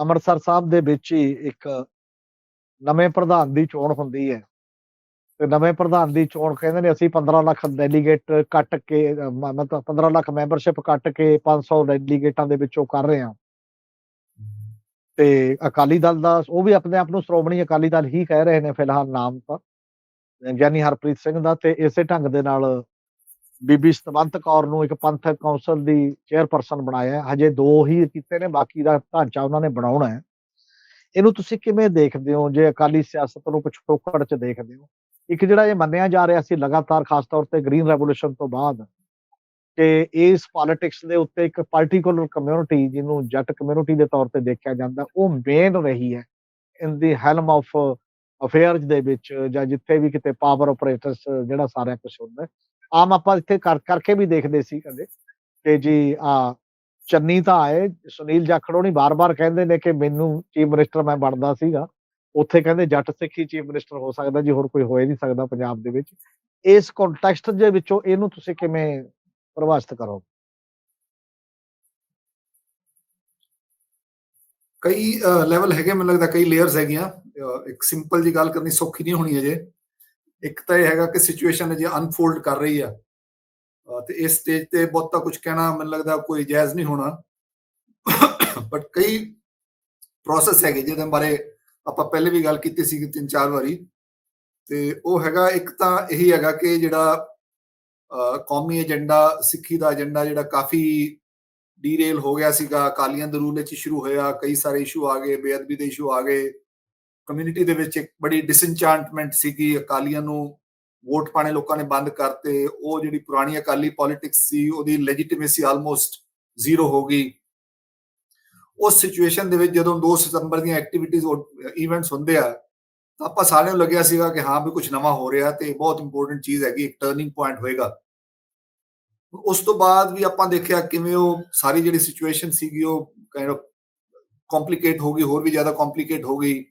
ਅੰਮ੍ਰਿਤਸਰ ਸਾਹਿਬ ਦੇ ਵਿੱਚ ਹੀ ਇੱਕ ਨਵੇਂ ਪ੍ਰਧਾਨ ਦੀ ਚੋਣ ਹੁੰਦੀ ਹੈ। ਤੇ ਨਵੇਂ ਪ੍ਰਧਾਨ ਦੀ ਚੋਣ ਕਹਿੰਦੇ ਨੇ ਅਸੀਂ 15 ਲੱਖ ਡੈਲੀਗੇਟ ਕੱਟ ਕੇ ਮਤਲਬ 15 ਲੱਖ ਮੈਂਬਰਸ਼ਿਪ ਕੱਟ ਕੇ 500 ਡੈਲੀਗੇਟਾਂ ਦੇ ਵਿੱਚੋਂ ਕਰ ਰਹੇ ਹਾਂ। ਤੇ ਅਕਾਲੀ ਦਲ ਦਾ ਉਹ ਵੀ ਆਪਣੇ ਆਪ ਨੂੰ ਸ਼੍ਰੋਮਣੀ ਅਕਾਲੀ ਦਲ ਹੀ ਕਹਿ ਰਹੇ ਨੇ ਫਿਲਹਾਲ ਨਾਮ ਤਾਂ ਗਿਆਨੀ ਹਰਪ੍ਰੀਤ ਸਿੰਘ ਦਾ ਤੇ ਇਸੇ ਢੰਗ ਦੇ ਨਾਲ ਬੀਬੀ ਸਤਵੰਤ ਕੌਰ ਨੂੰ ਇੱਕ ਪੰਥਕ ਕੌਂਸਲ ਦੀ ਚੇਅਰਪਰਸਨ ਬਣਾਇਆ ਹਜੇ ਦੋ ਹੀ ਕੀਤੇ ਨੇ, ਬਾਕੀ ਦਾ ਢਾਂਚਾ ਉਹਨਾਂ ਨੇ ਬਣਾਉਣਾ ਹੈ। ਇਹਨੂੰ ਤੁਸੀਂ ਕਿਵੇਂ ਦੇਖਦੇ ਹੋ? ਜੇ ਅਕਾਲੀ ਸਿਆਸਤ ਨੂੰ ਪਿਛੋਕੜ ਚ ਦੇਖਦੇ ਹੋ? ਇੱਕ ਜਿਹੜਾ ਇਹ ਮੰਨਿਆ ਜਾ ਰਿਹਾ ਸੀ ਲਗਾਤਾਰ, ਖਾਸ ਤੌਰ ਤੇ ਗ੍ਰੀਨ ਰੈਵੋਲੂਸ਼ਨ ਤੋਂ ਬਾਅਦ, ਕਿ ਇਸ ਪੋਲਿਟਿਕਸ ਦੇ ਉੱਤੇ ਇੱਕ ਪਾਰਟਿਕੂਲਰ ਕਮਿਊਨਿਟੀ ਜਿਹਨੂੰ ਜੱਟ ਕਮਿਊਨਿਟੀ ਦੇ ਤੌਰ ਤੇ ਦੇਖਿਆ ਜਾਂਦਾ, ਉਹ ਮੇਨ ਰਹੀ ਹੈ। In the helm of affairs ਦੇ ਵਿੱਚ ਜਾਂ ਜਿੱਥੇ ਵੀ ਕਿਤੇ ਪਾਵਰ ਆਪਰੇਟਰਸ ਜਿਹੜਾ ਸਾਰਾ ਕੁਝ ਹੁੰਦਾ ਆਮ ਆਪਾਂ ਇੱਥੇ ਕਰ, ਕਰਕੇ ਵੀ ਦੇਖਦੇ ਸੀ ਕਦੇ। ਕਿ ਜੀ, ਆ, ਚੰਨੀ ਤਾਂ ਆਏ, ਸੁਨੀਲ ਜਾਖੜ ਨਹੀਂ ਬਾਰ-ਬਾਰ ਕਹਿੰਦੇ ਨੇ ਕਿ ਮੈਨੂੰ ਚੀਫ ਮਿਨਿਸਟਰ ਮੈਂ ਬਣਦਾ ਸੀਗਾ। ਉੱਥੇ ਕਹਿੰਦੇ ਜੱਟ ਸਿੱਖ ਚੀਫ ਮਿਨਿਸਟਰ ਹੋ ਸਕਦਾ ਜੀ, ਹੋਰ ਕੋਈ ਹੋ ਨਹੀਂ ਸਕਦਾ ਪੰਜਾਬ ਦੇ ਵਿੱਚ। ਇਸ ਕੰਟੈਕਸਟ ਦੇ ਵਿੱਚੋਂ ਇਹਨੂੰ ਤੁਸੀਂ ਕਿਵੇਂ ਪ੍ਰਭਾਸ਼ਿਤ ਕਰੋ ਕਈ ਲੈਵਲ ਹੈਗੇ ਮੈਨੂੰ ਲੱਗਦਾ ਕਈ ਲੇਅਰਸ ਹੈਗੀਆਂ। ਇੱਕ ਸਿੰਪਲ ਜੀ ਗੱਲ ਕਰਨੀ ਸੌਖੀ ਨਹੀਂ ਹੋਣੀ ਅਜੇ। ਇੱਕ ਤਾਂ ਇਹ ਹੈਗਾ ਕਿ ਸਿਚੁਏਸ਼ਨ ਅਜੇ ਅਨਫੋਲਡ ਕਰ ਰਹੀ ਆ। ਅਹ, ਤੇ ਇਸ ਸਟੇਜ ਤੇ ਬਹੁਤਾ ਕੁਝ ਕਹਿਣਾ ਮੈਨੂੰ ਲੱਗਦਾ ਕੋਈ ਜਾਇਜ਼ ਨਹੀਂ ਹੋਣਾ। ਬਟ ਕਈ ਪ੍ਰੋਸੈਸ ਹੈਗੇ ਜਿਹਦੇ ਬਾਰੇ ਆਪਾਂ ਪਹਿਲੇ ਵੀ ਗੱਲ ਕੀਤੀ ਸੀ ਤਿੰਨ ਚਾਰ ਵਾਰੀ। ਤੇ ਉਹ ਹੈਗਾ ਇੱਕ ਤਾਂ ਇਹੀ ਹੈਗਾ ਕਿ ਜਿਹੜਾ ਕੌਮੀ ਏਜੰਡਾ ਸਿੱਖੀ ਦਾ ਏਜੰਡਾ ਜਿਹੜਾ ਕਾਫੀ ਡੀਰੇਲ ਹੋ ਗਿਆ ਸੀਗਾ। ਅਕਾਲੀਆਂ ਦੇ ਰੂਲ ਵਿੱਚ ਸ਼ੁਰੂ ਹੋਇਆ ਕਈ ਸਾਰੇ ਇਸ਼ੂ ਆ ਗਏ ਬੇਅਦਬੀ ਦੇ ਇਸ਼ੂ ਆ ਗਏ। ਕਮਿਊਨਿਟੀ ਦੇ ਵਿੱਚ ਇੱਕ ਬੜੀ ਡਿਸਐਨਚਾਂਟਮੈਂਟ ਸੀਗੀ, ਅਕਾਲੀਆਂ ਨੂੰ ਵੋਟ ਪਾਣੇ ਲੋਕਾਂ ਨੇ ਬੰਦ ਕਰਤੇ, ਉਹ ਜਿਹੜੀ ਪੁਰਾਣੀ ਅਕਾਲੀ ਪੋਲਿਟਿਕਸ ਸੀ, ਉਹਦੀ ਲੈਜੀਟੀਮੇਸੀ ਆਲਮੋਸਟ ਜ਼ੀਰੋ ਹੋ ਗਈ। ਉਸ ਸਿਚੁਏਸ਼ਨ ਦੇ ਵਿੱਚ ਜਦੋਂ 2 ਸਤੰਬਰ ਦੀਆਂ ਐਕਟੀਵਿਟੀਆਂ ਇਵੈਂਟਸ ਹੁੰਦੇ ਆ, ਤਾਂ ਆਪਾਂ ਸਾਰਿਆਂ ਨੂੰ ਲੱਗਿਆ ਸੀਗਾ ਕਿ ਹਾਂ ਵੀ ਕੁਝ ਨਵਾਂ ਹੋ ਰਿਹਾ ਤੇ ਬਹੁਤ ਇੰਪੋਰਟੈਂਟ ਚੀਜ਼ ਹੈਗੀ, ਇੱਕ ਟਰਨਿੰਗ ਪੁਆਇੰਟ ਹੋਏਗਾ। ਉਸ ਤੋਂ ਬਾਅਦ ਵੀ ਆਪਾਂ ਦੇਖਿਆ ਕਿਵੇਂ ਉਹ ਸਾਰੀ ਜਿਹੜੀ ਸਿਚੁਏਸ਼ਨ ਸੀਗੀ ਉਹ ਕਾਈਂਡ ਆਫ ਕੰਪਲਿਕੇਟ ਹੋ ਗਈ, ਹੋਰ ਵੀ ਜ਼ਿਆਦਾ ਕੰਪਲਿਕੇਟ ਹੋ ਗਈ।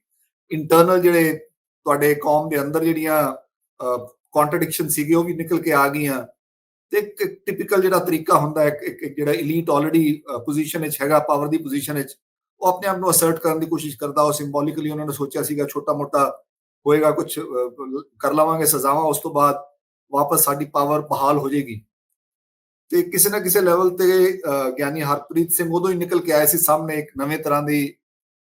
ਇੰਟਰਨਲ ਜਿਹੜੇ ਤੁਹਾਡੇ ਕੌਮ ਦੇ ਅੰਦਰ ਜਿਹੜੀਆਂ ਕੰਟਰਡਿਕਸ਼ਨ ਸੀਗੀ, ਉਹ ਵੀ ਨਿਕਲ ਕੇ ਆ ਗਈਆਂ। ਤੇ ਇੱਕ ਟਿਪੀਕਲ ਜਿਹੜਾ ਤਰੀਕਾ ਹੁੰਦਾ ਹੈ, ਇੱਕ- ਇੱਕ ਜਿਹੜਾ ਐਲੀਟ ਆਲਰੇਡੀ ਪੋਜੀਸ਼ਨ ਵਿੱਚ ਹੈਗਾ ਪਾਵਰ ਦੀ ਪੋਜੀਸ਼ਨ ਵਿੱਚ, ਉਹ ਆਪਣੇ ਆਪ ਨੂੰ ਅਸਰਟ ਕਰਨ ਦੀ ਕੋਸ਼ਿਸ਼ ਕਰਦਾ। ਉਹ ਸਿੰਬੋਲਿਕਲੀ ਉਹਨਾਂ ਨੇ ਸੋਚਿਆ ਸੀਗਾ ਛੋਟਾ ਮੋਟਾ ਹੋਏਗਾ ਕੁਝ ਕਰ ਲਵਾਂਗੇ ਸਜ਼ਾਵਾਂ, ਉਸ ਤੋਂ ਬਾਅਦ ਵਾਪਸ ਸਾਡੀ ਪਾਵਰ ਬਹਾਲ ਹੋ ਜਾਏਗੀ। ਤੇ ਕਿਸੇ ਨਾ ਕਿਸੇ ਲੈਵਲ ਤੇ ਗਿਆਨੀ ਹਰਪ੍ਰੀਤ ਸਿੰਘ ਉਦੋਂ ਹੀ ਨਿਕਲ ਕੇ ਆਏ ਸੀ, ਸਾਹਮਣੇ ਇੱਕ ਨਵੇਂ ਤਰ੍ਹਾਂ ਦੀ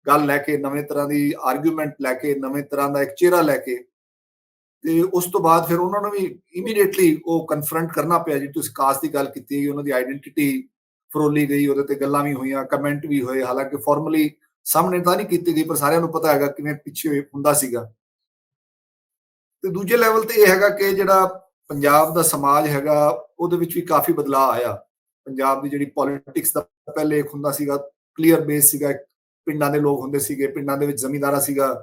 ਗੱਲ ਲੈ ਕੇ, ਨਵੇਂ ਤਰ੍ਹਾਂ ਦੀ ਆਰਗੂਮੈਂਟ ਲੈ ਕੇ, ਨਵੇਂ ਤਰ੍ਹਾਂ ਦਾ ਇੱਕ ਚਿਹਰਾ ਲੈ ਕੇ, ਤੇ ਉਸ ਤੋਂ ਬਾਅਦ ਫਿਰ ਉਹਨਾਂ ਨੂੰ ਵੀ ਇਮੀਡੀਏਟਲੀ ਉਹ ਕਨਫਰੰਟ ਕਰਨਾ ਪਿਆ ਜੀ। ਤੁਸੀਂ ਕਾਸਟ ਦੀ ਗੱਲ ਕੀਤੀ ਹੈ ਉਹਨਾਂ ਦੀ ਆਇਡੈਂਟੀਟੀ ਫਰੋਲੀ ਗਈ, ਉਹਦੇ ਤੇ ਗੱਲਾਂ ਵੀ ਹੋਈਆਂ ਕਮੈਂਟ ਵੀ ਹੋਏ। ਹਾਲਾਂਕਿ ਫਾਰਮਲੀ ਸਾਹਮਣੇ ਤਾਂ ਨਹੀਂ ਕੀਤੀ ਗਈ, ਪਰ ਸਾਰਿਆਂ ਨੂੰ ਪਤਾ ਹੈਗਾ ਕਿਵੇਂ ਪਿੱਛੇ ਹੁੰਦਾ ਸੀਗਾ। ਤੇ ਦੂਜੇ ਲੈਵਲ ਤੇ ਇਹ ਹੈਗਾ ਕਿ ਜਿਹੜਾ ਪੰਜਾਬ ਦਾ ਸਮਾਜ ਹੈਗਾ, ਉਹਦੇ ਵਿੱਚ ਵੀ ਕਾਫੀ ਬਦਲਾਅ ਆਇਆ। ਪੰਜਾਬ ਦੀ ਜਿਹੜੀ ਪੋਲਿਟਿਕਸ ਦਾ ਪਹਿਲੇ ਇੱਕ ਹੁੰਦਾ ਸੀਗਾ ਕਲੀਅਰ ਬੇਸ ਸੀਗਾ ਇੱਕ ਪਿੰਡਾਂ ਦੇ ਲੋਕ ਹੁੰਦੇ ਸੀਗੇ, ਪਿੰਡਾਂ ਦੇ ਵਿੱਚ ਜ਼ਮੀਂਦਾਰਾ ਸੀਗਾ,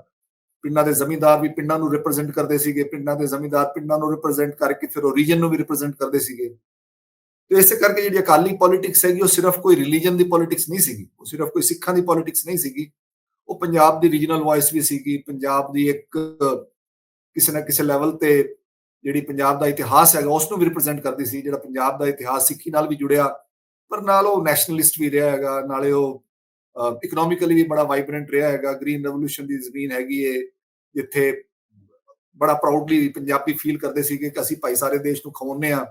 ਪਿੰਡਾਂ ਦੇ ਜ਼ਮੀਂਦਾਰ ਵੀ ਪਿੰਡਾਂ ਨੂੰ ਰਿਪਰੈਜ਼ੈਂਟ ਕਰਦੇ ਸੀਗੇ, ਪਿੰਡਾਂ ਦੇ ਜ਼ਮੀਂਦਾਰ ਪਿੰਡਾਂ ਨੂੰ ਰਿਪਰੈਜ਼ੈਂਟ ਕਰਕੇ ਫਿਰ ਉਹ ਰੀਜਨ ਨੂੰ ਵੀ ਰਿਪਰੈਜ਼ੈਂਟ ਕਰਦੇ ਸੀਗੇ। ਤੇ ਇਸੇ ਕਰਕੇ ਜਿਹੜੀ ਅਕਾਲੀ ਪੋਲਿਟਿਕਸ ਹੈਗੀ, ਉਹ ਸਿਰਫ ਕੋਈ ਰਿਲੀਜਨ ਦੀ ਪੋਲਿਟਿਕਸ ਨਹੀਂ ਸੀਗੀ, ਉਹ ਸਿਰਫ ਕੋਈ ਸਿੱਖਾਂ ਦੀ ਪੋਲਿਟਿਕਸ ਨਹੀਂ ਸੀਗੀ। ਉਹ ਪੰਜਾਬ ਦੀ ਰੀਜਨਲ ਵਾਇਸ ਵੀ ਸੀਗੀ, ਪੰਜਾਬ ਦੀ ਇੱਕ ਕਿਸੇ ਨਾ ਕਿਸੇ ਲੈਵਲ ਤੇ ਜਿਹੜੀ ਪੰਜਾਬ ਦਾ ਇਤਿਹਾਸ ਹੈਗਾ ਉਸ ਨੂੰ ਵੀ ਰਿਪਰੈਜ਼ੈਂਟ ਕਰਦੀ ਸੀ, ਜਿਹੜਾ ਪੰਜਾਬ ਦਾ ਇਤਿਹਾਸ ਸਿੱਖੀ ਨਾਲ ਵੀ ਜੁੜਿਆ, ਪਰ ਨਾਲ ਉਹ ਨੈਸ਼ਨਲਿਸਟ ਵੀ ਰਿਹਾ ਹੈਗਾ, ਨਾਲੇ ਉਹ ਇਕਨੋਮਿਕਲੀ ਵੀ ਬੜਾ ਵਾਈਬ੍ਰੈਂਟ ਰਿਹਾ ਹੈਗਾ ਗ੍ਰੀਨ ਰੈਵੋਲੂਸ਼ਨ ਦੀ ਜ਼ਮੀਨ ਹੈਗੀ ਏ, ਜਿੱਥੇ ਬੜਾ ਪ੍ਰਾਊਡਲੀ ਪੰਜਾਬੀ ਫੀਲ ਕਰਦੇ ਸੀਗੇ ਕਿ ਅਸੀਂ ਭਾਈ ਸਾਰੇ ਦੇਸ਼ ਨੂੰ ਖਵਾਉਂਦੇ ਆ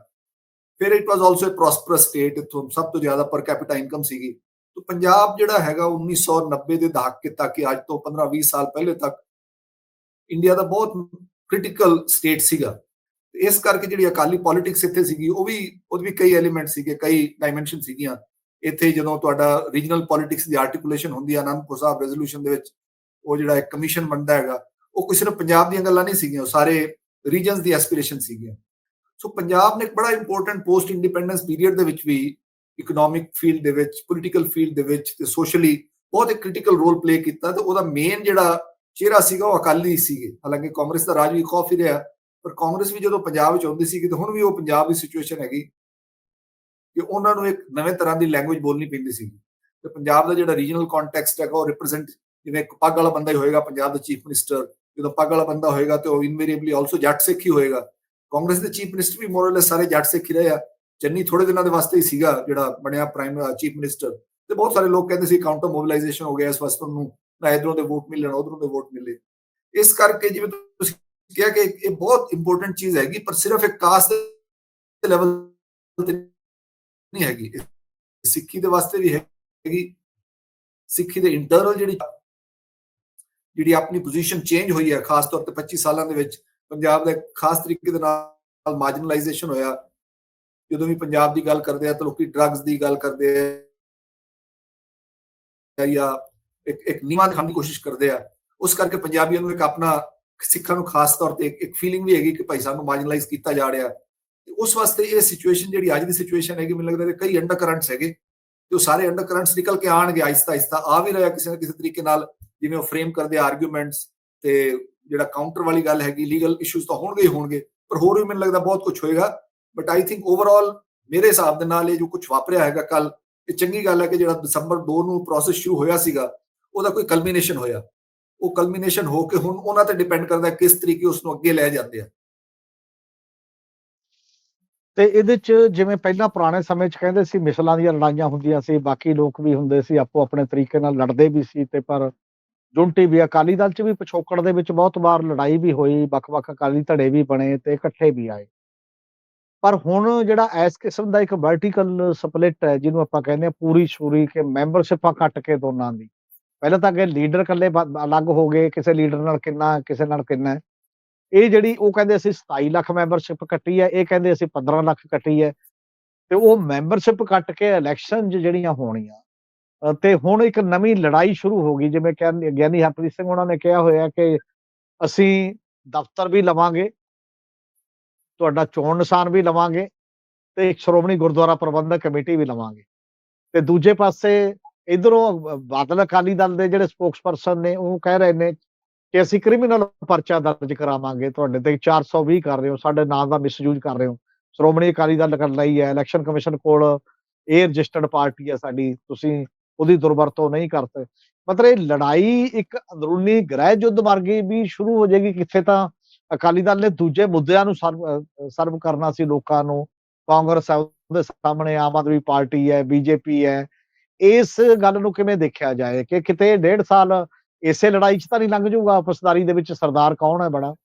ਫਿਰ it was also a prosperous state ਇਥੋਂ, ਸਭ ਤੋਂ ਜ਼ਿਆਦਾ ਪਰ ਕੈਪੀਟਾ ਇਨਕਮ ਸੀਗੀ। ਤਾਂ ਪੰਜਾਬ ਜਿਹੜਾ ਹੈਗਾ 1990 ਦੇ ਦਹਾਕੇ ਤੱਕ ਅੱਜ ਤੋਂ 15-20 ਸਾਲ ਪਹਿਲੇ ਤੱਕ ਇੰਡੀਆ ਦਾ ਬਹੁਤ ਕ੍ਰਿਟੀਕਲ ਸਟੇਟ ਸੀਗਾ। ਇਸ ਕਰਕੇ ਜਿਹੜੀ ਅਕਾਲੀ ਪੋਲਿਟਿਕਸ ਇੱਥੇ ਸੀਗੀ, ਉਹ ਵੀ, ਉਹਦੇ ਵੀ ਕਈ ਐਲੀਮੈਂਟ ਸੀਗੇ, ਕਈ ਡਾਈਮੈਂਸ਼ਨ ਸੀਗੀਆਂ। ਇੱਥੇ ਜਦੋਂ ਤੁਹਾਡਾ ਰੀਜਨਲ ਪੋਲਿਟਿਕਸ ਦੀ ਆਰਟੀਕੂਲੇਸ਼ਨ ਹੁੰਦੀ ਹੈ ਅਨੰਦਪੁਰ ਸਾਹਿਬ ਰੈਜ਼ੋਲੂਸ਼ਨ ਦੇ ਵਿੱਚ, ਉਹ ਜਿਹੜਾ ਇੱਕ ਕਮਿਸ਼ਨ ਬਣਦਾ ਹੈਗਾ, ਉਹ ਕੋਈ ਸਿਰਫ ਪੰਜਾਬ ਦੀਆਂ ਗੱਲਾਂ ਨਹੀਂ ਸੀਗੀਆਂ, ਉਹ ਸਾਰੇ ਰੀਜਨਸ ਦੀ ਐਸਪੀਰੇਸ਼ਨ ਸੀਗੀਆਂ। ਸੋ ਪੰਜਾਬ ਨੇ ਇੱਕ ਬੜਾ ਇੰਪੋਰਟੈਂਟ ਪੋਸਟ ਇੰਡੀਪੈਂਡੈਂਸ ਪੀਰੀਅਡ ਦੇ ਵਿੱਚ ਵੀ ਇਕਨੋਮਿਕ ਫੀਲਡ ਦੇ ਵਿੱਚ ਪੋਲਿਟੀਕਲ ਫੀਲਡ ਦੇ ਵਿੱਚ ਤੇ ਸੋਸ਼ਲੀ ਬਹੁਤ ਇੱਕ ਕ੍ਰਿਟੀਕਲ ਰੋਲ ਪਲੇ ਕੀਤਾ ਤੇ ਉਹਦਾ ਮੇਨ ਜਿਹੜਾ ਚਿਹਰਾ ਸੀਗਾ ਉਹ ਅਕਾਲੀ ਸੀਗੇ। ਹਾਲਾਂਕਿ ਕਾਂਗਰਸ ਦਾ ਰਾਜ ਵੀ ਕਾਫੀ ਰਿਹਾ, ਪਰ ਕਾਂਗਰਸ ਵੀ ਜਦੋਂ ਪੰਜਾਬ ਵਿੱਚ ਆਉਂਦੀ ਸੀ ਤੇ ਹੁਣ ਵੀ ਉਹ ਪੰਜਾਬ ਦੀ ਸਿਚੁਏਸ਼ਨ ਹੈਗੀ। ਕਿ ਉਹਨਾਂ ਨੂੰ ਇੱਕ ਨਵੇਂ ਤਰ੍ਹਾਂ ਦੀ ਲੈਂਗੁਏਜ ਬੋਲਣੀ ਪੈਂਦੀ ਸੀ। ਤੇ ਪੰਜਾਬ ਦਾ ਜਿਹੜਾ ਰੀਜਨਲ ਕੰਟੈਕਸਟ ਹੈਗਾ, ਉਹ ਰਿਪਰੈਜ਼ੈਂਟ ਜਿਵੇਂ ਇੱਕ ਪੱਗ ਵਾਲਾ ਬੰਦਾ ਹੀ ਹੋਏਗਾ, ਪੰਜਾਬ ਦਾ ਚੀਫ ਮਿਨਿਸਟਰ ਜਦੋਂ ਪੱਗ ਵਾਲਾ ਬੰਦਾ ਹੋਏਗਾ ਤੇ ਉਹ ਇਨਵੇਰੀਏਬਲੀ ਆਲਸੋ ਜੱਟ ਸਿੱਖ ਹੀ ਹੋਏਗਾ। ਕਾਂਗਰਸ ਦੇ ਚੀਫ ਮਿਨਿਸਟਰ ਵੀ ਮੋਰਲ ਸਾਰੇ ਜੱਟ ਸਿੱਖ ਹੀ ਰਹੇ ਆ। ਚੰਨੀ ਥੋੜੇ ਦਿਨਾਂ ਦੇ ਵਾਸਤੇ ਹੀ ਸੀਗਾ, ਜਿਹੜਾ ਬਣਿਆ ਪ੍ਰਾਈਮ ਚੀਫ ਮਿਨਿਸਟਰ ਤੇ ਬਹੁਤ ਸਾਰੇ ਲੋਕ ਕਹਿੰਦੇ ਸੀ ਕਾਊਂਟਰ ਮੋਬਿਲਾਈਜੇਸ਼ਨ ਹੋ ਗਿਆ ਇਸ ਵਾਸਤੇ ਉਹਨੂੰ। ਨਾ ਇਧਰੋਂ ਦੇ ਵੋਟ ਮਿਲਣ, ਉਧਰੋਂ ਦੇ ਵੋਟ ਮਿਲੇ। ਇਸ ਕਰਕੇ ਜਿਵੇਂ ਤੁਸੀਂ ਕਿਹਾ ਕਿ ਇਹ ਬਹੁਤ ਇੰਪੋਰਟੈਂਟ ਚੀਜ਼ ਹੈਗੀ, ਪਰ ਸਿਰਫ ਇੱਕ ਕਾਸਟ ਦੇ ਲੈਵਲ ਤੇ ਨਹੀਂ ਹੈਗੀ। ਸਿੱਖੀ ਦੇ ਵਾਸਤੇ ਵੀ ਹੈਗੀ। ਸਿੱਖੀ ਦੇ ਇੰਟਰਨਲ ਜਿਹੜੀ ਜਿਹੜੀ ਆਪਣੀ ਪੋਜੀਸ਼ਨ ਚੇਂਜ ਹੋਈ ਹੈ, ਖਾਸ ਤੌਰ ਤੇ 25 ਸਾਲਾਂ ਦੇ ਵਿੱਚ, ਪੰਜਾਬ ਦਾ ਖਾਸ ਤਰੀਕੇ ਦੇ ਨਾਲ ਮਾਰਜਨਲਾਈਜੇਸ਼ਨ ਹੋਇਆ। ਜਦੋਂ ਵੀ ਪੰਜਾਬ ਦੀ ਗੱਲ ਕਰਦੇ ਆ ਤਾਂ ਲੋਕੀ ਡਰੱਗਸ ਦੀ ਗੱਲ ਕਰਦੇ ਆ ਜਾਂ ਇੱਕ ਇੱਕ ਨੀਵਾਂ ਦਿਖਾਉਣ ਦੀ ਕੋਸ਼ਿਸ਼ ਕਰਦੇ ਆ। ਉਸ ਕਰਕੇ ਪੰਜਾਬੀਆਂ ਨੂੰ ਇੱਕ ਆਪਣਾ ਸਿੱਖਾਂ ਨੂੰ ਖਾਸ ਤੌਰ ਤੇ ਇੱਕ ਫੀਲਿੰਗ ਵੀ ਹੈਗੀ ਕਿ ਭਾਈ ਸਾਨੂੰ ਮਾਰਜਨਲਾਈਜ਼ ਕੀਤਾ ਜਾ ਰਿਹਾ। ਉਸ ਵਾਸਤੇ ਇਹ ਸਿਚੁਏਸ਼ਨ ਜਿਹੜੀ ਅੱਜ ਦੀ ਸਿਚੁਏਸ਼ਨ ਹੈਗੀ, ਮੈਨੂੰ ਲੱਗਦਾ ਕਿ ਕਈ ਅੰਡਰ ਕਰੰਟਸ ਹੈਗੇ। ਤੇ ਉਹ ਸਾਰੇ ਅੰਡਰ ਕਰੰਟਸ ਨਿਕਲ ਕੇ ਆਣਗੇ ਆਹਿਸਤਾ ਆਹਿਸਤਾ ਆ ਵੀ ਰਿਹਾ ਕਿਸੇ ਨਾ ਕਿਸੇ ਤਰੀਕੇ ਨਾਲ, ਜਿਵੇਂ ਉਹ ਫਰੇਮ ਕਰਦੇ ਆਰਗੂਮੈਂਟਸ ਤੇ ਜਿਹੜਾ ਕਾਊਂਟਰ ਵਾਲੀ ਗੱਲ ਹੈਗੀ ਲੀਗਲ ਇਸ਼ੂਜ਼ ਤਾਂ ਹੋਣਗੇ ਹੀ ਹੋਣਗੇ, ਪਰ ਹੋਰ ਵੀ ਮੈਨੂੰ ਲੱਗਦਾ ਬਹੁਤ ਕੁਝ ਹੋਏਗਾ। ਬਟ ਆਈ ਥਿੰਕ ਓਵਰਆਲ ਮੇਰੇ ਹਿਸਾਬ ਦੇ ਨਾਲ ਇਹ ਜੋ ਕੁਝ ਵਾਪਰਿਆ ਹੈਗਾ ਕੱਲ ਇਹ ਚੰਗੀ ਗੱਲ ਹੈ ਕਿ ਜਿਹੜਾ ਦਸੰਬਰ 2 ਨੂੰ ਪ੍ਰੋਸੈਸ ਸ਼ੁਰੂ ਹੋਇਆ ਸੀਗਾ, ਉਹਦਾ ਕੋਈ ਕਲਮੀਨੇਸ਼ਨ ਹੋਇਆ। ਉਹ ਕਲਮੀਨੇਸ਼ਨ ਹੋ ਕੇ ਹੁਣ ਉਹਨਾਂ ਤੇ ਡਿਪੈਂਡ ਕਰਦਾ ਕਿਸ ਤਰੀਕੇ ਉਸ ਨੂੰ ਅੱਗੇ ਲੈ ਜਾਂਦੇ ਆ। ਤੇ ਇਹਦੇ ਚ ਜਿਵੇਂ ਪਹਿਲਾਂ ਪੁਰਾਣੇ ਸਮੇਂ ਚ ਕਹਿੰਦੇ ਸੀ ਮਿਸਲਾਂ ਦੀਆਂ ਲੜਾਈਆਂ ਹੁੰਦੀਆਂ ਸੀ, ਬਾਕੀ ਲੋਕ ਵੀ ਹੁੰਦੇ ਸੀ, ਆਪੋ ਆਪਣੇ ਤਰੀਕੇ ਨਾਲ ਲੜਦੇ ਵੀ ਸੀ ਤੇ ਪਰ ਜੁੰਟੀ ਵੀ ਅਕਾਲੀ ਦਲ ਚ ਵੀ ਪਿਛੋਕੜ ਦੇ ਵਿੱਚ ਬਹੁਤ ਵਾਰ ਲੜਾਈ ਵੀ ਹੋਈ, ਵੱਖ-ਵੱਖ ਅਕਾਲੀ ਧੜੇ ਵੀ ਬਣੇ ਤੇ ਇਕੱਠੇ ਵੀ ਆਏ। ਪਰ ਹੁਣ ਜਿਹੜਾ ਇਸ ਕਿਸਮ ਦਾ ਇੱਕ ਵਰਟੀਕਲ ਸਪਲਿਟ ਹੈ, ਜਿਹਨੂੰ ਆਪਾਂ ਕਹਿੰਦੇ ਆ ਪੂਰੀ ਛੂਰੀ ਕਿ ਮੈਂਬਰਸ਼ਿਪਾਂ ਕੱਟ ਕੇ ਦੋਨਾਂ ਦੀ। ਪਹਿਲਾਂ ਤਾਂ ਅੱਗੇ ਲੀਡਰ ਇਕੱਲੇ ਅਲੱਗ ਹੋ ਗਏ, ਕਿਸੇ ਲੀਡਰ ਨਾਲ ਕਿੰਨਾ, ਕਿਸੇ ਨਾਲ ਕਿੰਨਾ। ਇਹ ਜਿਹੜੀ ਉਹ ਕਹਿੰਦੇ ਅਸੀਂ 27 ਲੱਖ ਮੈਂਬਰਸ਼ਿਪ ਕੱਟੀ ਹੈ, ਇਹ ਕਹਿੰਦੇ ਅਸੀਂ 15 ਲੱਖ ਕੱਟੀ ਹੈ। ਤੇ ਉਹ ਮੈਂਬਰਸ਼ਿਪ ਕੱਟ ਕੇ ਇਲੈਕਸ਼ਨ ਜਿਹੜੀਆਂ ਹੋਣੀਆਂ ਤੇ ਹੁਣ ਇੱਕ ਨਵੀਂ ਲੜਾਈ ਸ਼ੁਰੂ ਹੋ ਗਈ, ਜਿਵੇਂ ਕਹਿੰਦੇ ਗਿਆਨੀ ਹਰਪ੍ਰੀਤ ਸਿੰਘ ਉਹਨਾਂ ਨੇ ਕਿਹਾ ਹੋਇਆ ਕਿ ਅਸੀਂ ਦਫ਼ਤਰ ਵੀ ਲਵਾਂਗੇ, ਤੁਹਾਡਾ ਚੋਣ ਨਿਸ਼ਾਨ ਵੀ ਲਵਾਂਗੇ ਤੇ ਇੱਕ ਸ਼੍ਰੋਮਣੀ ਗੁਰਦੁਆਰਾ ਪ੍ਰਬੰਧਕ ਕਮੇਟੀ ਵੀ ਲਵਾਂਗੇ। ਤੇ ਦੂਜੇ ਪਾਸੇ ਇਧਰੋਂ ਬਾਦਲ ਅਕਾਲੀ ਦਲ ਦੇ ਜਿਹੜੇ ਸਪੋਕਸਪਰਸਨ ਨੇ ਉਹ ਕਹਿ ਰਹੇ ਨੇ ਕਿ ਅਸੀਂ ਕ੍ਰਿਮੀਨਲ ਪਰਚਾ ਦਰਜ ਕਰਾਵਾਂਗੇ ਤੁਹਾਡੇ ਤੇ 420 ਕਰ ਰਹੇ ਹੋ, ਸਾਡੇ ਨਾਂ ਦਾ ਮਿਸਯੂਜ਼ ਕਰ ਰਹੇ ਹੋ। ਸ਼੍ਰੋਮਣੀ ਅਕਾਲੀ ਦਲ ਕਰ ਲਈ ਹੈ ਇਲੈਕਸ਼ਨ ਕਮਿਸ਼ਨ ਕੋਲ ਇਹ ਰਜਿਸਟਰਡ ਪਾਰਟੀ ਹੈ ਸਾਡੀ, ਤੁਸੀਂ ਉਹਦੀ ਦੁਰਵਰਤੋਂ ਨਹੀਂ ਕਰਦੇ ਮਤਲਬ ਇਹ ਲੜਾਈ ਇੱਕ ਅੰਦਰੂਨੀ ਗ੍ਰਹਿ ਯੁੱਧ ਵਰਗੀ ਵੀ ਸ਼ੁਰੂ ਹੋ ਜਾਏਗੀ, ਕਿੱਥੇ ਤਾਂ ਅਕਾਲੀ ਦਲ ਨੇ ਦੂਜੇ ਮੁੱਦਿਆਂ ਨੂੰ ਸਰਵ ਸਰਵ ਕਰਨਾ ਸੀ ਲੋਕਾਂ ਨੂੰ। ਕਾਂਗਰਸ ਹੈ, ਉਹਦੇ ਸਾਹਮਣੇ ਆਮ ਆਦਮੀ ਪਾਰਟੀ ਹੈ, ਬੀਜੇਪੀ ਹੈ। ਇਸ ਗੱਲ ਨੂੰ ਕਿਵੇਂ ਦੇਖਿਆ ਜਾਏ ਕਿ ਕਿਤੇ ਡੇਢ ਸਾਲ ਇਸੇ ਲੜਾਈ 'ਚ ਤਾਂ ਨਹੀਂ ਲੰਘ ਜਾਊਗਾ ਆਪਸਦਾਰੀ ਦੇ ਵਿੱਚ ਸਰਦਾਰ ਕੌਣ ਹੈ ਬੜਾ?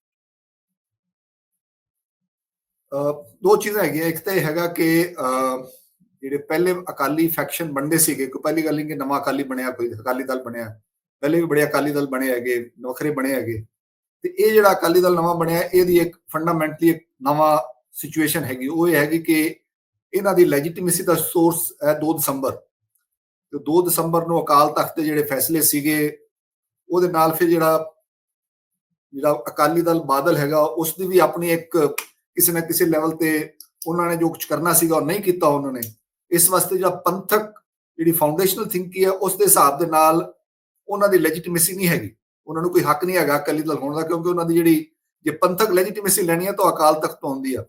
ਦੋ ਚੀਜ਼ਾਂ ਹੈਗੀਆਂ। ਇੱਕ ਤਾਂ ਇਹ ਹੈਗਾ ਕਿ ਜਿਹੜੇ ਪਹਿਲੇ ਅਕਾਲੀ ਫੈਕਸ਼ਨ ਬਣਦੇ ਸੀਗੇ, ਕੋਈ ਪਹਿਲੀ ਗੱਲ ਨਹੀਂ ਕਿ ਨਵਾਂ ਅਕਾਲੀ ਬਣਿਆ, ਕੋਈ ਅਕਾਲੀ ਦਲ ਬਣਿਆ। ਪਹਿਲੇ ਵੀ ਬੜੇ ਅਕਾਲੀ ਦਲ ਬਣੇ ਹੈਗੇ, ਵੱਖਰੇ ਬਣੇ ਹੈਗੇ। ਤੇ ਇਹ ਜਿਹੜਾ ਅਕਾਲੀ ਦਲ ਨਵਾਂ ਬਣਿਆ, ਇਹਦੀ ਇੱਕ ਫੰਡਾਮੈਂਟਲੀ ਇੱਕ ਨਵਾਂ ਸਿਚੁਏਸ਼ਨ ਹੈਗੀ। ਉਹ ਇਹ ਹੈਗੀ ਕਿ ਇਹਨਾਂ ਦੀ ਲੈਜੀਟੀਮੇਸੀ ਦਾ ਸੋਰਸ ਹੈ 2 ਦਸੰਬਰ। ਤੇ 2 ਦਸੰਬਰ ਨੂੰ ਅਕਾਲ ਤਖਤ ਦੇ ਜਿਹੜੇ ਫੈਸਲੇ ਸੀਗੇ ਉਹਦੇ ਨਾਲ ਫਿਰ ਜਿਹੜਾ ਜਿਹੜਾ ਅਕਾਲੀ ਦਲ ਬਾਦਲ ਹੈਗਾ ਉਸ ਦੀ ਵੀ ਆਪਣੀ ਇੱਕ ਕਿਸੇ ਨਾ ਕਿਸੇ ਲੈਵਲ ਤੇ ਉਹਨਾਂ ਨੇ ਜੋ ਕੁਝ ਕਰਨਾ ਸੀਗਾ, ਉਹ ਨਹੀਂ ਕੀਤਾ ਉਹਨਾਂ ਨੇ। ਇਸ ਵਾਸਤੇ ਜਿਹੜਾ ਪੰਥਕ ਜਿਹੜੀ ਫਾਊਂਡੇਸ਼ਨਲ ਥਿੰਕਿੰਗ ਹੈ ਉਸ ਦੇ ਹਿਸਾਬ ਦੇ ਨਾਲ ਉਹਨਾਂ ਦੀ ਲੈਜੀਟਿਮੇਸੀ ਨਹੀਂ ਹੈਗੀ। ਉਹਨਾਂ ਨੂੰ ਕੋਈ ਹੱਕ ਨਹੀਂ ਹੈਗਾ ਅਕਾਲੀ ਦਲ ਹੋਣ ਦਾ, ਕਿਉਂਕਿ ਉਹਨਾਂ ਦੀ ਜਿਹੜੀ, ਜੇ ਪੰਥਕ ਲੈਜੀਟਿਮੇਸੀ ਲੈਣੀ ਹੈ, ਤਾਂ ਅਕਾਲ ਤਖਤ ਤੋਂ ਆਉਂਦੀ ਆ।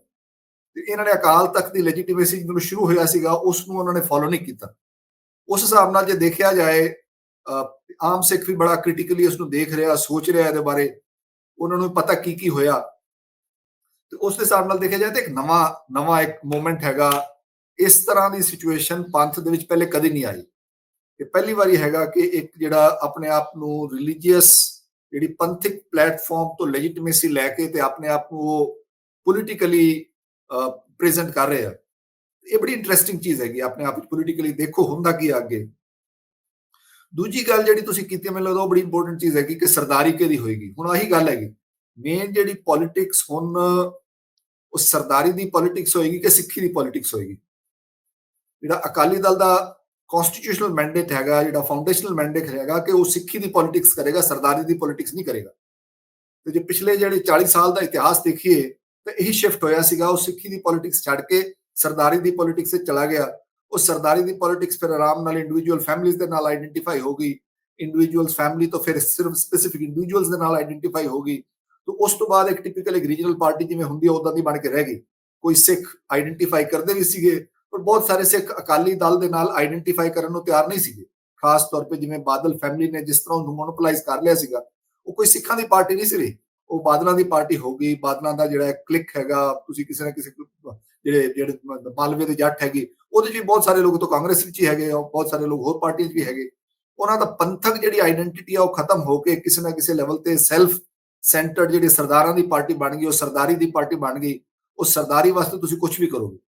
ਤੇ ਇਹਨਾਂ ਨੇ ਅਕਾਲ ਤਖਤ ਦੀ ਲੈਜੀਟਿਮੇਸੀ ਜਦੋਂ ਸ਼ੁਰੂ ਹੋਇਆ ਸੀਗਾ ਉਸ ਨੂੰ ਉਹਨਾਂ ਨੇ ਫੋਲੋ ਨਹੀਂ ਕੀਤਾ। ਉਸ ਹਿਸਾਬ ਨਾਲ ਜੇ ਦੇਖਿਆ ਜਾਏ ਆਮ ਸਿੱਖ ਵੀ ਬੜਾ ਕ੍ਰਿਟੀਕਲੀ ਉਸ ਨੂੰ ਦੇਖ ਰਿਹਾ, ਸੋਚ ਰਿਹਾ ਇਹਦੇ ਬਾਰੇ। ਉਹਨਾਂ ਨੂੰ ਪਤਾ ਕੀ ਕੀ ਹੋਇਆ। ਤੇ ਉਸ ਦੇ ਹਿਸਾਬ ਨਾਲ ਦੇਖਿਆ ਜਾਏ ਤਾਂ ਇੱਕ ਨਵਾਂ ਨਵਾਂ ਇੱਕ ਮੂਮੈਂਟ ਹੈਗਾ। ਇਸ ਤਰ੍ਹਾਂ ਦੀ ਸਿਚੁਏਸ਼ਨ ਪੰਥ ਦੇ ਵਿੱਚ ਪਹਿਲੇ ਕਦੀ ਨਹੀਂ ਆਈ। ਇਹ ਪਹਿਲੀ ਵਾਰੀ ਹੈਗਾ ਕਿ ਇੱਕ ਜਿਹੜਾ ਆਪਣੇ ਆਪ ਨੂੰ ਰਿਲੀਜੀਅਸ ਜਿਹੜੀ ਪੰਥਿਕ ਪਲੇਟਫਾਰਮ ਤੋਂ ਲੈਜੀਟਿਮੇਸੀ ਲੈ ਕੇ ਤੇ ਆਪਣੇ ਆਪ ਨੂੰ ਉਹ ਪੋਲੀਟੀਕਲੀ ਪ੍ਰੈਜ਼ੈਂਟ ਕਰ ਰਿਹਾ ਇਹ ਬੜੀ ਇੰਟਰਸਟਿੰਗ ਚੀਜ਼ ਹੈਗੀ, ਆਪਣੇ ਆਪ ਵਿੱਚ ਪੋਲੀਟੀਕਲੀ ਦੇਖੋ ਹੁੰਦਾ ਕੀ ਆ ਅੱਗੇ। ਦੂਜੀ ਗੱਲ ਜਿਹੜੀ ਤੁਸੀਂ ਕੀਤੀ ਹੈ, ਮੈਨੂੰ ਲੱਗਦਾ ਉਹ ਬੜੀ ਇੰਪੋਰਟੈਂਟ ਚੀਜ਼ ਹੈਗੀ ਕਿ ਸਰਦਾਰੀ ਕਿਹਦੀ ਹੋਏਗੀ? ਹੁਣ ਆਹੀ ਗੱਲ ਹੈਗੀ। ਮੇਨ ਜਿਹੜੀ ਪੋਲਿਟਿਕਸ ਹੁਣ ਉਹ ਸਰਦਾਰੀ ਦੀ ਪੋਲਿਟਿਕਸ ਹੋਏਗੀ ਕਿ ਸਿੱਖੀ ਦੀ ਪੋਲਿਟਿਕਸ ਹੋਏਗੀ? ਜਿਹੜਾ ਅਕਾਲੀ ਦਲ ਦਾ ਕਨਸਟੀਟਿਊਸ਼ਨਲ ਮੈਂਡੇਟ ਹੈਗਾ ਜਿਹੜਾ ਫਾਊਂਡੇਸ਼ਨਲ ਮੈਂਡੇਟ ਹੈਗਾ ਕਿ ਉਹ ਸਿੱਖੀ ਦੀ ਪੋਲਿਟਿਕਸ ਕਰੇਗਾ ਸਰਦਾਰੀ ਦੀ ਪੋਲਿਟਿਕਸ ਨਹੀਂ ਕਰੇਗਾ। ਤੇ ਜੇ ਪਿਛਲੇ ਜਿਹੜੇ 40 ਸਾਲ ਦਾ ਇਤਿਹਾਸ ਦੇਖੀਏ ਤਾਂ ਇਹੀ ਸ਼ਿਫਟ ਹੋਇਆ ਸੀਗਾ ਉਹ ਸਿੱਖੀ ਦੀ ਪੋਲਿਟਿਕਸ ਛੱਡ ਕੇ ਸਰਦਾਰੀ ਦੀ ਪੋਲਿਟਿਕਸ 'ਚ ਚਲਾ ਗਿਆ। ਉਹ ਸਰਦਾਰੀ ਦੀ ਪੋਲਿਟਿਕਸ ਫਿਰ ਆਰਾਮ ਨਾਲ ਇੰਡੀਵਿਜੂਅਲ ਫੈਮਿਲੀਜ਼ ਦੇ ਨਾਲ ਆਈਡੈਂਟੀਫਾਈ ਹੋ ਗਈ। ਇੰਡੀਵਿਜੂਅਲਸ ਫੈਮਿਲੀ ਤੋਂ ਫਿਰ ਸਿਰਫ ਸਪੈਸਿਫਿਕ ਇੰਡੀਵਿਜੂਅਲਸ ਦੇ ਨਾਲ ਆਈਡੈਂਟੀਫਾਈ ਹੋ ਗਈ। ਤੋਂ ਉਸ ਤੋਂ ਬਾਅਦ ਇੱਕ ਟਿਪੀਕਲ ਇੱਕ ਰੀਜਨਲ ਪਾਰਟੀ ਜਿਵੇਂ ਹੁੰਦੀ ਹੈ ਉਦਾਂ ਦੀ ਬਣ ਕੇ ਰਹਿ ਗਈ। ਕੋਈ ਸਿੱਖ ਆਈਡੈਂਟੀਫਾਈ ਕਰਦੇ ਵੀ ਸੀਗੇ, ਪਰ ਬਹੁਤ ਸਾਰੇ ਸਿੱਖ ਅਕਾਲੀ ਦਲ ਦੇ ਨਾਲ ਆਈਡੈਂਟੀਫਾਈ ਕਰਨ ਨੂੰ ਤਿਆਰ ਨਹੀਂ ਸੀਗੇ। ਖਾਸ ਤੌਰ ਤੇ ਜਿਵੇਂ ਬਾਦਲ ਫੈਮਿਲੀ ਨੇ ਜਿਸ ਤਰ੍ਹਾਂ ਉਹਨੂੰ ਮੋਨੋਪੋਲਾਈਜ਼ ਕਰ ਲਿਆ ਸੀਗਾ, ਉਹ ਕੋਈ ਸਿੱਖਾਂ ਦੀ ਪਾਰਟੀ ਨਹੀਂ ਸੀ ਰਹੀ। ਉਹ ਬਾਦਲਾਂ ਦੀ ਪਾਰਟੀ ਹੋ ਗਈ। ਬਾਦਲਾਂ ਦਾ ਜਿਹੜਾ ਕਲਿੱਕ ਹੈਗਾ, ਤੁਸੀਂ ਕਿਸੇ ਨਾ ਕਿਸੇ ਜਿਹੜੇ ਜਿਹੜੇ ਮਾਲਵੇ ਦੇ ਜੱਟ ਹੈਗੇ ਉਹਦੇ 'ਚ ਵੀ ਬਹੁਤ ਸਾਰੇ ਲੋਕ ਤਾਂ ਕਾਂਗਰਸ ਵਿੱਚ ਹੀ ਹੈਗੇ ਆ, ਬਹੁਤ ਸਾਰੇ ਲੋਕ ਹੋਰ ਪਾਰਟੀਆਂ 'ਚ ਵੀ ਹੈਗੇ। ਉਹਨਾਂ ਦਾ ਪੰਥਕ ਜਿਹੜੀ ਆਇਡੈਂਟੀਟੀ ਆ ਉਹ ਖਤਮ ਹੋ ਕੇ ਕਿਸੇ ਨਾ ਕਿਸੇ ਲੈਵਲ ਤੇ ਸੈਲਫ ਸੈਂਟਰਡ ਜਿਹੜੀ ਸਰਦਾਰਾਂ ਦੀ ਪਾਰਟੀ ਬਣ ਗਈ, ਉਹ ਸਰਦਾਰੀ ਦੀ ਪਾਰਟੀ ਬਣ ਗਈ, ਉਹ ਸਰਦਾਰੀ ਵਾਸਤੇ ਤੁਸੀਂ ਕੁਝ ਵੀ ਕਰੋਗੇ।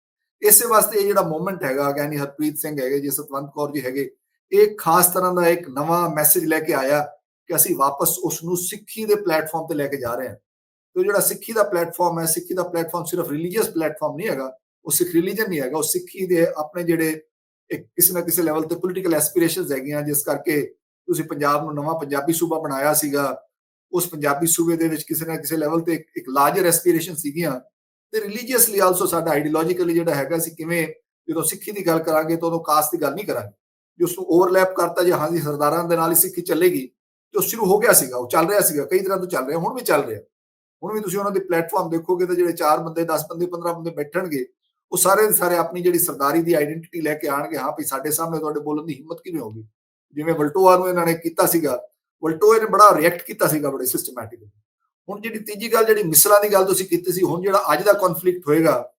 ਇਸੇ ਵਾਸਤੇ ਇਹ ਜਿਹੜਾ ਮੂਵਮੈਂਟ ਹੈਗਾ ਗਿਆਨੀ ਹਰਪ੍ਰੀਤ ਸਿੰਘ ਹੈਗੇ, ਜੀ ਸਤਵੰਤ ਕੌਰ ਜੀ ਹੈਗੇ, ਇਹ ਖਾਸ ਤਰ੍ਹਾਂ ਦਾ ਇੱਕ ਨਵਾਂ ਮੈਸੇਜ ਲੈ ਕੇ ਆਇਆ ਕਿ ਅਸੀਂ ਵਾਪਸ ਉਸ ਨੂੰ ਸਿੱਖੀ ਦੇ ਪਲੇਟਫਾਰਮ ਤੇ ਲੈ ਕੇ ਜਾ ਰਹੇ ਹਾਂ। ਤੇ ਜਿਹੜਾ ਸਿੱਖੀ ਦਾ ਪਲੇਟਫਾਰਮ ਹੈ, ਸਿੱਖੀ ਦਾ ਪਲੇਟਫਾਰਮ ਸਿਰਫ ਰਿਲੀਜੀਅਸ ਪਲੇਟਫਾਰਮ ਨਹੀਂ ਹੈਗਾ ਉਹ ਸਿੱਖ ਰਿਲੀਜਨ ਨਹੀਂ ਹੈਗਾ, ਉਹ ਸਿੱਖੀ ਦੇ ਆਪਣੇ ਜਿਹੜੇ ਇੱਕ ਕਿਸੇ ਨਾ ਕਿਸੇ ਲੈਵਲ ਤੇ ਪੋਲੀਟੀਕਲ ਐਸਪੀਰੇਸ਼ਨਸ ਹੈਗੀਆਂ, ਜਿਸ ਕਰਕੇ ਤੁਸੀਂ ਪੰਜਾਬ ਨੂੰ ਨਵਾਂ ਪੰਜਾਬੀ ਸੂਬਾ ਬਣਾਇਆ ਸੀਗਾ, ਉਸ ਪੰਜਾਬੀ ਸੂਬੇ ਦੇ ਵਿੱਚ ਕਿਸੇ ਨਾ ਕਿਸੇ ਲੈਵਲ ਤੇ ਇੱਕ ਲਾਰਜਰ ਐਸਪੀਰੇਸ਼ਨ ਸੀਗੀਆਂ ਤੇ ਰਿਲੀਜੀਅਸਲੀ ਆਲਸੋ ਸਾਡਾ ਆਈਡੀਓਲੋਜੀਕਲੀ ਜਿਹੜਾ ਹੈਗਾ ਸੀ, ਕਿਵੇਂ ਜਦੋਂ ਸਿੱਖੀ ਦੀ ਗੱਲ ਕਰਾਂਗੇ ਤਾਂ ਉਦੋਂ ਕਾਸਟ ਦੀ ਗੱਲ ਨਹੀਂ ਕਰਾਂਗੇ। ਜੇ ਉਸ ਨੂੰ ਓਵਰਲੈਪ ਕਰਤਾ ਜੇ ਹਾਂਜੀ ਸਰਦਾਰਾਂ ਦੇ ਨਾਲ ਹੀ ਸਿੱਖੀ ਚੱਲੇਗੀ ਤੇ ਉਹ ਸ਼ੁਰੂ ਹੋ ਗਿਆ ਸੀਗਾ, ਉਹ ਚੱਲ ਰਿਹਾ ਸੀਗਾ, ਕਈ ਤਰ੍ਹਾਂ ਤੋਂ ਚੱਲ ਰਿਹਾ, ਹੁਣ ਵੀ ਚੱਲ ਰਿਹਾ। ਹੁਣ ਵੀ ਤੁਸੀਂ ਉਹਨਾਂ ਦੇ ਪਲੇਟਫਾਰਮ ਦੇਖੋਗੇ ਤਾਂ ਜਿਹੜੇ 4 ਬੰਦੇ 10 ਬੰਦੇ 15 ਬੰਦੇ ਬੈਠਣਗੇ ਉਹ ਸਾਰੇ ਦੇ ਸਾਰੇ ਆਪਣੀ ਜਿਹੜੀ ਸਰਦਾਰੀ ਦੀ ਆਇਡੈਂਟੀਟੀ ਲੈ ਕੇ ਆਣਗੇ, ਹਾਂ ਵੀ ਸਾਡੇ ਸਾਹਮਣੇ ਤੁਹਾਡੇ ਬੋਲਣ ਦੀ ਹਿੰਮਤ ਕਿਵੇਂ ਹੋਗੀ ਜਿਵੇਂ ਵਲਟੋਆ ਨੂੰ ਇਹਨਾਂ ਨੇ ਕੀਤਾ ਸੀਗਾ ਵਲਟੋਏ ਨੇ ਬੜਾ ਰਿਐਕਟ ਕੀਤਾ ਸੀਗਾ ਬੜੇ ਸਿਸਟਮੈਟਿਕਲੀ ਹੁਣ ਜਿਹੜੀ ਤੀਜੀ ਗੱਲ, ਜਿਹੜੀ ਮਿਸਲਾਂ ਦੀ ਗੱਲ ਤੁਸੀਂ ਕੀਤੀ ਸੀ, ਹੁਣ ਜਿਹੜਾ ਅੱਜ ਦਾ ਕਨਫਲਿਕਟ ਹੋਏਗਾ,